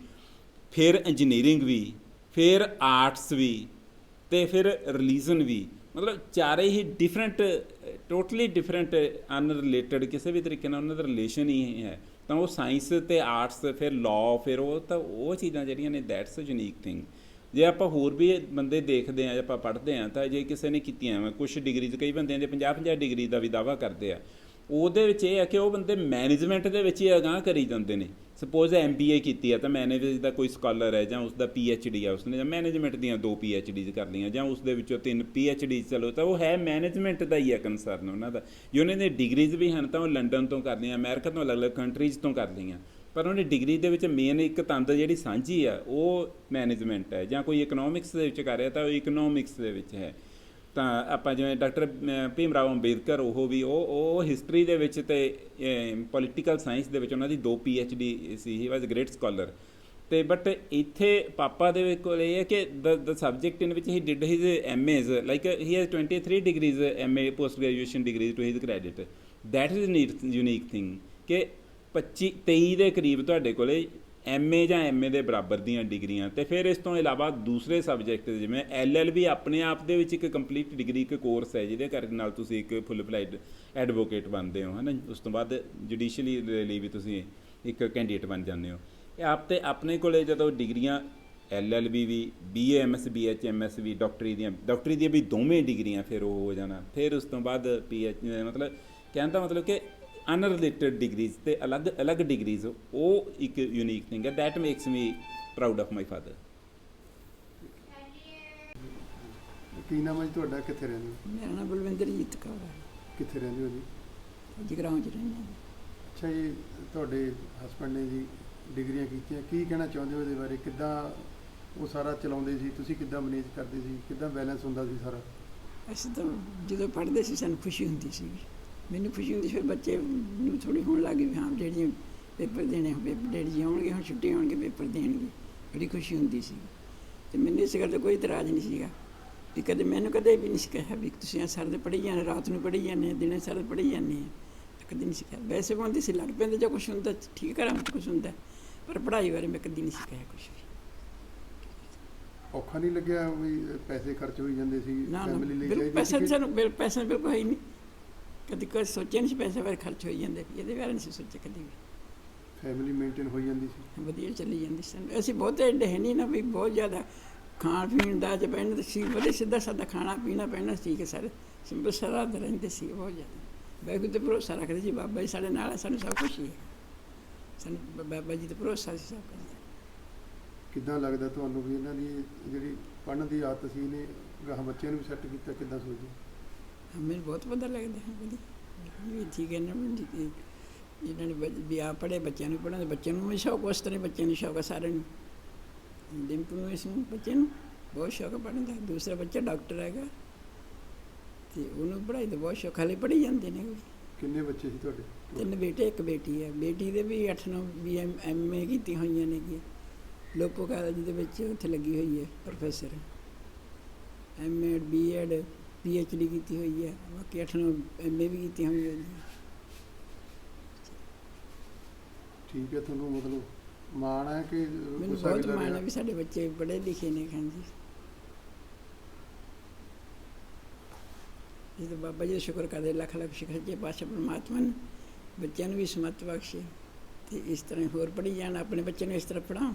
ਫਿਰ ਇੰਜੀਨੀਅਰਿੰਗ ਵੀ, ਫਿਰ ਆਰਟਸ ਵੀ ਤੇ ਫਿਰ ਰਿਲੀਜਨ ਵੀ। ਮਤਲਬ ਚਾਰੇ ਹੀ ਡਿਫਰੈਂਟ ਟੋਟਲੀ ਡਿਫਰੈਂਟ ਅਨਰਿਲੇਟਡ ਕਿਸੇ ਵੀ ਤਰੀਕੇ ਨਾਲ ਉਹਨਾਂ ਦਾ ਰਿਲੇਸ਼ਨ ਹੀ ਹੈ। ਤਾਂ ਉਹ ਸਾਇੰਸ ਤੇ ਆਰਟਸ ਫਿਰ ਲਾਅ ਫਿਰ ਉਹ ਤਾਂ ਉਹ ਚੀਜ਼ਾਂ ਜਿਹੜੀਆਂ ਨੇ ਦੈਟਸ ਅ ਯੂਨੀਕ ਥਿੰਗ ਜੇ ਆਪਾਂ ਹੋਰ ਵੀ ਬੰਦੇ ਦੇਖਦੇ ਆ ਜਾਂ ਆਪਾਂ ਪੜ੍ਹਦੇ ਆ ਤਾਂ ਜੇ ਕਿਸੇ ਨੇ ਕੀਤੀਆਂ ਵਾ ਕੁਝ ਡਿਗਰੀਜ਼ ਕਈ ਬੰਦਿਆਂ ਦੇ 50 50 ਡਿਗਰੀ ਦਾ ਵੀ ਦਾਵਾ ਕਰਦੇ ਆ ਉਹਦੇ ਵਿੱਚ ਇਹ ਹੈ ਕਿ ਉਹ ਬੰਦੇ ਮੈਨੇਜਮੈਂਟ ਦੇ ਵਿੱਚ ਹੀ ਅਗਾਂਹ ਕਰੀ ਜਾਂਦੇ ਨੇ। ਸਪੋਜ਼ ਐਮਬੀਏ ਕੀਤੀ ਹੈ ਤਾਂ ਮੈਨੇਜਰ ਦਾ ਕੋਈ ਸਕਾਲਰ ਹੈ ਜਾਂ ਉਸ ਦਾ ਪੀਐਚਡੀ ਆ ਉਸਨੇ, ਜਾਂ ਮੈਨੇਜਮੈਂਟ ਦੀਆਂ ਦੋ ਪੀਐਚਡੀਜ਼ ਕਰ ਲਈਆਂ, ਜਾਂ ਉਸ ਦੇ ਵਿੱਚੋਂ ਤਿੰਨ ਪੀਐਚਡੀ ਚਲੋ, ਤਾਂ ਉਹ ਹੈ ਮੈਨੇਜਮੈਂਟ ਦਾ ਹੀ ਹੈ ਕਨਸਰਨ ਉਹਨਾਂ ਦਾ। ਜੇ ਉਹਨਾਂ ਦੇ ਡਿਗਰੀਜ਼ ਵੀ ਹਨ ਤਾਂ ਉਹ ਲੰਡਨ ਤੋਂ ਕਰ ਲਈਆਂ ਅਮਰੀਕਾ ਤੋਂ ਅਲੱਗ-ਅਲੱਗ ਕੰਟਰੀਜ਼ ਤੋਂ ਕਰ ਲਈਆਂ। ਪਰ ਉਹਨੇ ਡਿਗਰੀ ਦੇ ਵਿੱਚ ਮੇਨ ਇੱਕ ਤੰਦ ਜਿਹੜੀ ਸਾਂਝੀ ਆ, ਉਹ ਮੈਨੇਜਮੈਂਟ ਹੈ, ਜਾਂ ਕੋਈ ਇਕਨੋਮਿਕਸ ਦੇ ਵਿੱਚ ਕਰ ਰਿਹਾ ਤਾਂ ਉਹ ਇਕਨੋਮਿਕਸ ਦੇ ਵਿੱਚ ਹੈ। ਤਾਂ ਆਪਾਂ ਜਿਵੇਂ ਡਾਕਟਰ ਭੀਮ ਰਾਓ ਅੰਬੇਦਕਰ, ਉਹ ਵੀ ਉਹ ਉਹ ਹਿਸਟਰੀ ਦੇ ਵਿੱਚ ਤੇ ਪੋਲੀਟੀਕਲ ਸਾਇੰਸ ਦੇ ਵਿੱਚ ਉਹਨਾਂ ਦੀ ਦੋ D C he was great scholar ਤੇ ਬਟ ਇੱਥੇ ਪਾਪਾ ਦੇ ਕੋਲ ਇਹ ਹੈ ਕਿ ਦ ਸਬਜੈਕਟ ਇਨ ਵਿੱਚ he did his MAs like he has 23 degrees MA post graduation degrees to his credit that is unique thing ਕਿ 25 23 ਦੇ ਕਰੀਬ ਤੁਹਾਡੇ ਕੋਲੇ ਐਮਏ ਜਾਂ ਐਮਏ ਦੇ ਬਰਾਬਰ ਦੀਆਂ ਡਿਗਰੀਆਂ ਤੇ ਫਿਰ ਇਸ ਤੋਂ ਇਲਾਵਾ ਦੂਸਰੇ ਸਬਜੈਕਟ ਜਿਵੇਂ ਐਲਐਲਬੀ ਆਪਣੇ ਆਪ ਦੇ ਵਿੱਚ ਇੱਕ ਕੰਪਲੀਟ ਡਿਗਰੀ ਇੱਕ ਕੋਰਸ ਹੈ ਜਿਹਦੇ ਕਰਕੇ ਨਾਲ ਤੁਸੀਂ ਇੱਕ ਫੁੱਲ ਫਲਾਈਡ ਐਡਵੋਕੇਟ ਬਣਦੇ ਹੋ, ਹਨਾ ਉਸ ਤੋਂ ਬਾਅਦ ਜੁਡੀਸ਼ੀਅਲੀ ਲਈ ਵੀ ਤੁਸੀਂ ਇੱਕ ਕੈਂਡੀਡੇਟ ਬਣ ਜਾਂਦੇ ਹੋ। ਇਹ ਆਪ ਤੇ ਆਪਣੇ ਕੋਲੇ ਜਦੋਂ ਡਿਗਰੀਆਂ ਐਲਐਲਬੀ ਵੀ ਬੀਏ ਐਮਐਸ ਬੀਐਚਐਮਐਸ ਵੀ ਡਾਕਟਰੀ ਦੀਆਂ ਡਾਕਟਰੀ ਦੀਆਂ ਵੀ ਦੋਵੇਂ ਡਿਗਰੀਆਂ ਫਿਰ ਉਹ ਹੋ ਜਾਣਾ। ਫਿਰ ਉਸ ਤੋਂ ਬਾਅਦ ਪੀਐਚ ਮਤਲਬ ਕਹਿੰਦਾ ਮਤਲਬ ਕਿ ਅਨਰਿਲੇਟਡ ਡਿਗਰੀਜ਼ ਤੇ ਅਲੱਗ ਅਲੱਗ ਡਿਗਰੀਜ਼ ਉਹ ਇੱਕ ਯੂਨੀਕ ਥਿੰਗ ਹੈ। That makes me proud of my father ਕੀ ਨਾਮ ਹੈ ਜੀ ਤੁਹਾਡਾ? ਕਿੱਥੇ ਰਹਿੰਦੇ ਹੋ? ਮੇਰਾ ਨਾਮ ਬਲਵਿੰਦਰਜੀਤ ਕੌਰ ਹੈ। ਕਿੱਥੇ ਰਹਿੰਦੇ ਹੋ ਜੀ? ਜਗਰਾਉਂ ਚ ਰਹਿੰਦੇ ਹਾਂ। ਅੱਛਾ ਜੀ ਤੁਹਾਡੇ ਹਸਬੰਡ ਨੇ ਜੀ ਡਿਗਰੀਆਂ ਕੀਤੀਆਂ। ਕੀ ਕਹਿਣਾ ਚਾਹੁੰਦੇ ਹੋ ਇਹਦੇ ਬਾਰੇ? ਕਿੱਦਾਂ ਉਹ ਸਾਰਾ ਚਲਾਉਂਦੇ ਸੀ? ਤੁਸੀਂ ਕਿੱਦਾਂ ਮੈਨੇਜ ਕਰਦੇ ਸੀ? ਕਿੱਦਾਂ ਬੈਲੈਂਸ ਹੁੰਦਾ ਸੀ ਸਾਰਾ? ਅਸੀਂ ਤਾਂ ਜਦੋਂ ਪੜ੍ਹਦੇ ਸੀ ਸਾਨੂੰ ਖੁਸ਼ੀ ਹੁੰਦੀ ਸੀ ਮੈਨੂੰ ਖੁਸ਼ੀ ਹੁੰਦੀ ਫਿਰ ਬੱਚੇ ਨੂੰ ਥੋੜੀ ਹੋਣ ਲੱਗੀ ਵੀ ਹਾਂ ਡੈਡੀ ਜੀ ਪੇਪਰ ਦੇਣੇ ਪੇਪਰ ਡੈਡੀ ਜੀ ਆਉਣਗੇ ਹੁਣ ਛੁੱਟੀ ਹੋਣਗੇ ਪੇਪਰ ਦੇਣਗੇ। ਬੜੀ ਖੁਸ਼ੀ ਹੁੰਦੀ ਸੀ। ਤੇ ਮੈਨੂੰ ਇਸ ਗੱਲ ਦਾ ਕੋਈ ਇਤਰਾਜ਼ ਨਹੀਂ ਸੀਗਾ ਵੀ ਕਦੇ ਮੈਨੂੰ ਕਦੇ ਵੀ ਨਹੀਂ ਕਿਹਾ ਵੀ ਤੁਸੀਂ ਸਰ ਦੇ ਪੜ੍ਹੀ ਜਾਂਦੇ ਰਾਤ ਨੂੰ ਪੜ੍ਹੀ ਜਾਂਦੇ ਦਿਨੇ ਸਰ ਪੜ੍ਹੀ ਜਾਂਦੇ ਆ ਕਦੇ ਨਹੀਂ ਸੀ ਕਿਹਾ। ਵੈਸੇ ਬੰਦੀ ਸੀ ਲੜ ਪੈਂਦੇ ਜਾਂ ਕੁਛ ਹੁੰਦਾ ਠੀਕ ਕਰਾਂ ਕੁਛ ਹੁੰਦਾ ਪਰ ਪੜ੍ਹਾਈ ਬਾਰੇ ਮੈਂ ਕਦੀ ਨਹੀਂ ਸੀ ਕਿਹਾ ਕੁਛ ਵੀ। ਔਖਾ ਨਹੀਂ ਲੱਗਿਆ ਵੀ ਪੈਸੇ ਖਰਚ ਹੋਈ ਜਾਂਦੇ ਸੀ ਫੈਮਿਲੀ ਲਈ ਚਾਹੀਦੇ ਪੈਸਾ ਸੀ ਸਾਨੂੰ ਬਿਲ ਪੈਸਾ ਬਿਲਕੁਲ ਹੀ ਨਹੀਂ। ਕਦੀ ਕੋਈ ਸੋਚਿਆ ਨਹੀਂ ਸੀ ਪੈਸੇ ਬਾਰੇ ਖਰਚ ਹੋਈ ਜਾਂਦੇ ਇਹਦੇ ਬਾਰੇ ਨਹੀਂ ਸੀ ਸੋਚਿਆ ਕਦੀ ਵੀ। ਫੈਮਿਲੀ ਮੇਨਟੇਨ ਹੋਈ ਜਾਂਦੀ ਸੀ? ਵਧੀਆ ਚੱਲੀ ਜਾਂਦੀ ਸੀ। ਅਸੀਂ ਬਹੁਤੇ ਐਡੇ ਹੈ ਨਹੀਂ ਨਾ ਵੀ ਬਹੁਤ ਜ਼ਿਆਦਾ ਖਾਣ ਪੀਣ ਦਾ ਜੇ ਪੈਣ ਸੀ ਵਧੀਆ ਸਿੱਧਾ ਸਾਦਾ ਖਾਣਾ ਪੀਣਾ ਪੈਣਾ ਸੀ ਕਿ ਸਾਰੇ। ਸਿੰਪਲ ਸਾਰਾ ਦਿਨ ਰਹਿੰਦੇ ਸੀ ਬਹੁਤ ਜ਼ਿਆਦਾ। ਬੈਗ ਤੇ ਭਰੋਸਾ ਰੱਖਦੇ ਸੀ ਬਾਬਾ ਜੀ ਸਾਡੇ ਨਾਲ ਸਾਨੂੰ ਸਭ ਕੁਝ ਹੀ ਹੈ। ਸਾਨੂੰ ਬਾਬਾ ਜੀ ਤੇ ਭਰੋਸਾ ਸੀ ਸਭ ਕੁਝ ਕਿੱਦਾਂ ਲੱਗਦਾ ਤੁਹਾਨੂੰ ਵੀ ਇਹਨਾਂ ਦੀ ਜਿਹੜੀ ਪੜ੍ਹਨ ਦੀ ਆਦਤ ਸੀ ਇਹਨੇ ਗਾਹ ਬੱਚਿਆਂ ਨੂੰ ਵੀ ਸੈੱਟ ਕੀਤਾ ਕਿੱਦਾਂ ਸੋਚਦੇ? ਮੈਨੂੰ ਬਹੁਤ ਪਤਾ ਲੱਗਦਾ ਹੈ ਵਧੀਆ ਵੀ ਠੀਕ ਹੈ ਨਾ ਹੈ। ਇਹਨਾਂ ਨੇ ਵੀ ਆ ਪੜ੍ਹੇ ਬੱਚਿਆਂ ਨੂੰ ਪੜ੍ਹਾਉਂਦੇ ਬੱਚਿਆਂ ਨੂੰ ਵੀ ਸ਼ੌਕ ਉਸ ਤਰ੍ਹਾਂ ਬੱਚਿਆਂ ਨੂੰ ਸ਼ੌਕ ਹੈ ਸਾਰਿਆਂ ਨੂੰ। ਡਿੰਪਲ ਨੂੰ ਇਸ ਨੂੰ ਬੱਚੇ ਨੂੰ ਬਹੁਤ ਸ਼ੌਕ ਹੈ ਪੜ੍ਹਨ ਦਾ। ਦੂਸਰਾ ਬੱਚਾ ਡਾਕਟਰ ਹੈਗਾ ਤੇ ਉਹਨੂੰ ਪੜ੍ਹਾਈ ਦਾ ਬਹੁਤ ਸ਼ੌਕ ਹਾਲੇ ਪੜ੍ਹੀ ਜਾਂਦੇ ਨੇ ਕਿੰਨੇ ਬੱਚੇ ਸੀ ਤੁਹਾਡੇ? ਤਿੰਨ ਬੇਟੇ ਇੱਕ ਬੇਟੀ ਹੈ। ਬੇਟੀ ਦੇ ਵੀ 8-9 ਬੀ ਐਮ ਐਮ ਏ ਕੀਤੀਆਂ ਹੋਈਆਂ ਨੇ ਲੋਕੋ ਕਾਲਜ ਦੇ ਵਿੱਚ ਉੱਥੇ ਲੱਗੀ ਹੋਈ ਹੈ professor. M Ed B Ed P H D ਕੀਤੀ ਹੋਈ ਹੈ ਬਾਕੀ 8-9 ਐਮ ਏ ਵੀ ਕੀਤੀਆਂ ਹੋਈਆਂ ਨੇ। ਠੀਕ ਹੈ ਤੁਹਾਨੂੰ ਮਤਲਬ ਮਾਣ ਹੈ ਕਿ ਮੈਨੂੰ ਗੁੱਸਾ ਬਹੁਤ ਵੀ ਮਾਣ ਹੈ ਵੀ ਸਾਡੇ ਬੱਚੇ ਪੜ੍ਹੇ ਲਿਖੇ ਨੇ ਹਾਂਜੀ। ਇਹ ਤਾਂ ਬਾਬਾ ਜੀ ਦਾ ਸ਼ੁਕਰ ਕਰਦੇ ਲੱਖ ਲੱਖ ਸ਼ੁਕਰ ਜੇ ਪਾਸ਼ਾ ਪਰਮਾਤਮਾ ਨੇ ਬੱਚਿਆਂ ਨੂੰ ਵੀ ਸਮਤ ਬਖਸ਼ੇ ਤੇ ਇਸ ਤਰ੍ਹਾਂ ਹੋਰ ਪੜ੍ਹੀ ਜਾਣ ਆਪਣੇ ਬੱਚੇ ਨੂੰ ਇਸ ਤਰ੍ਹਾਂ ਪੜ੍ਹਾਉਣ।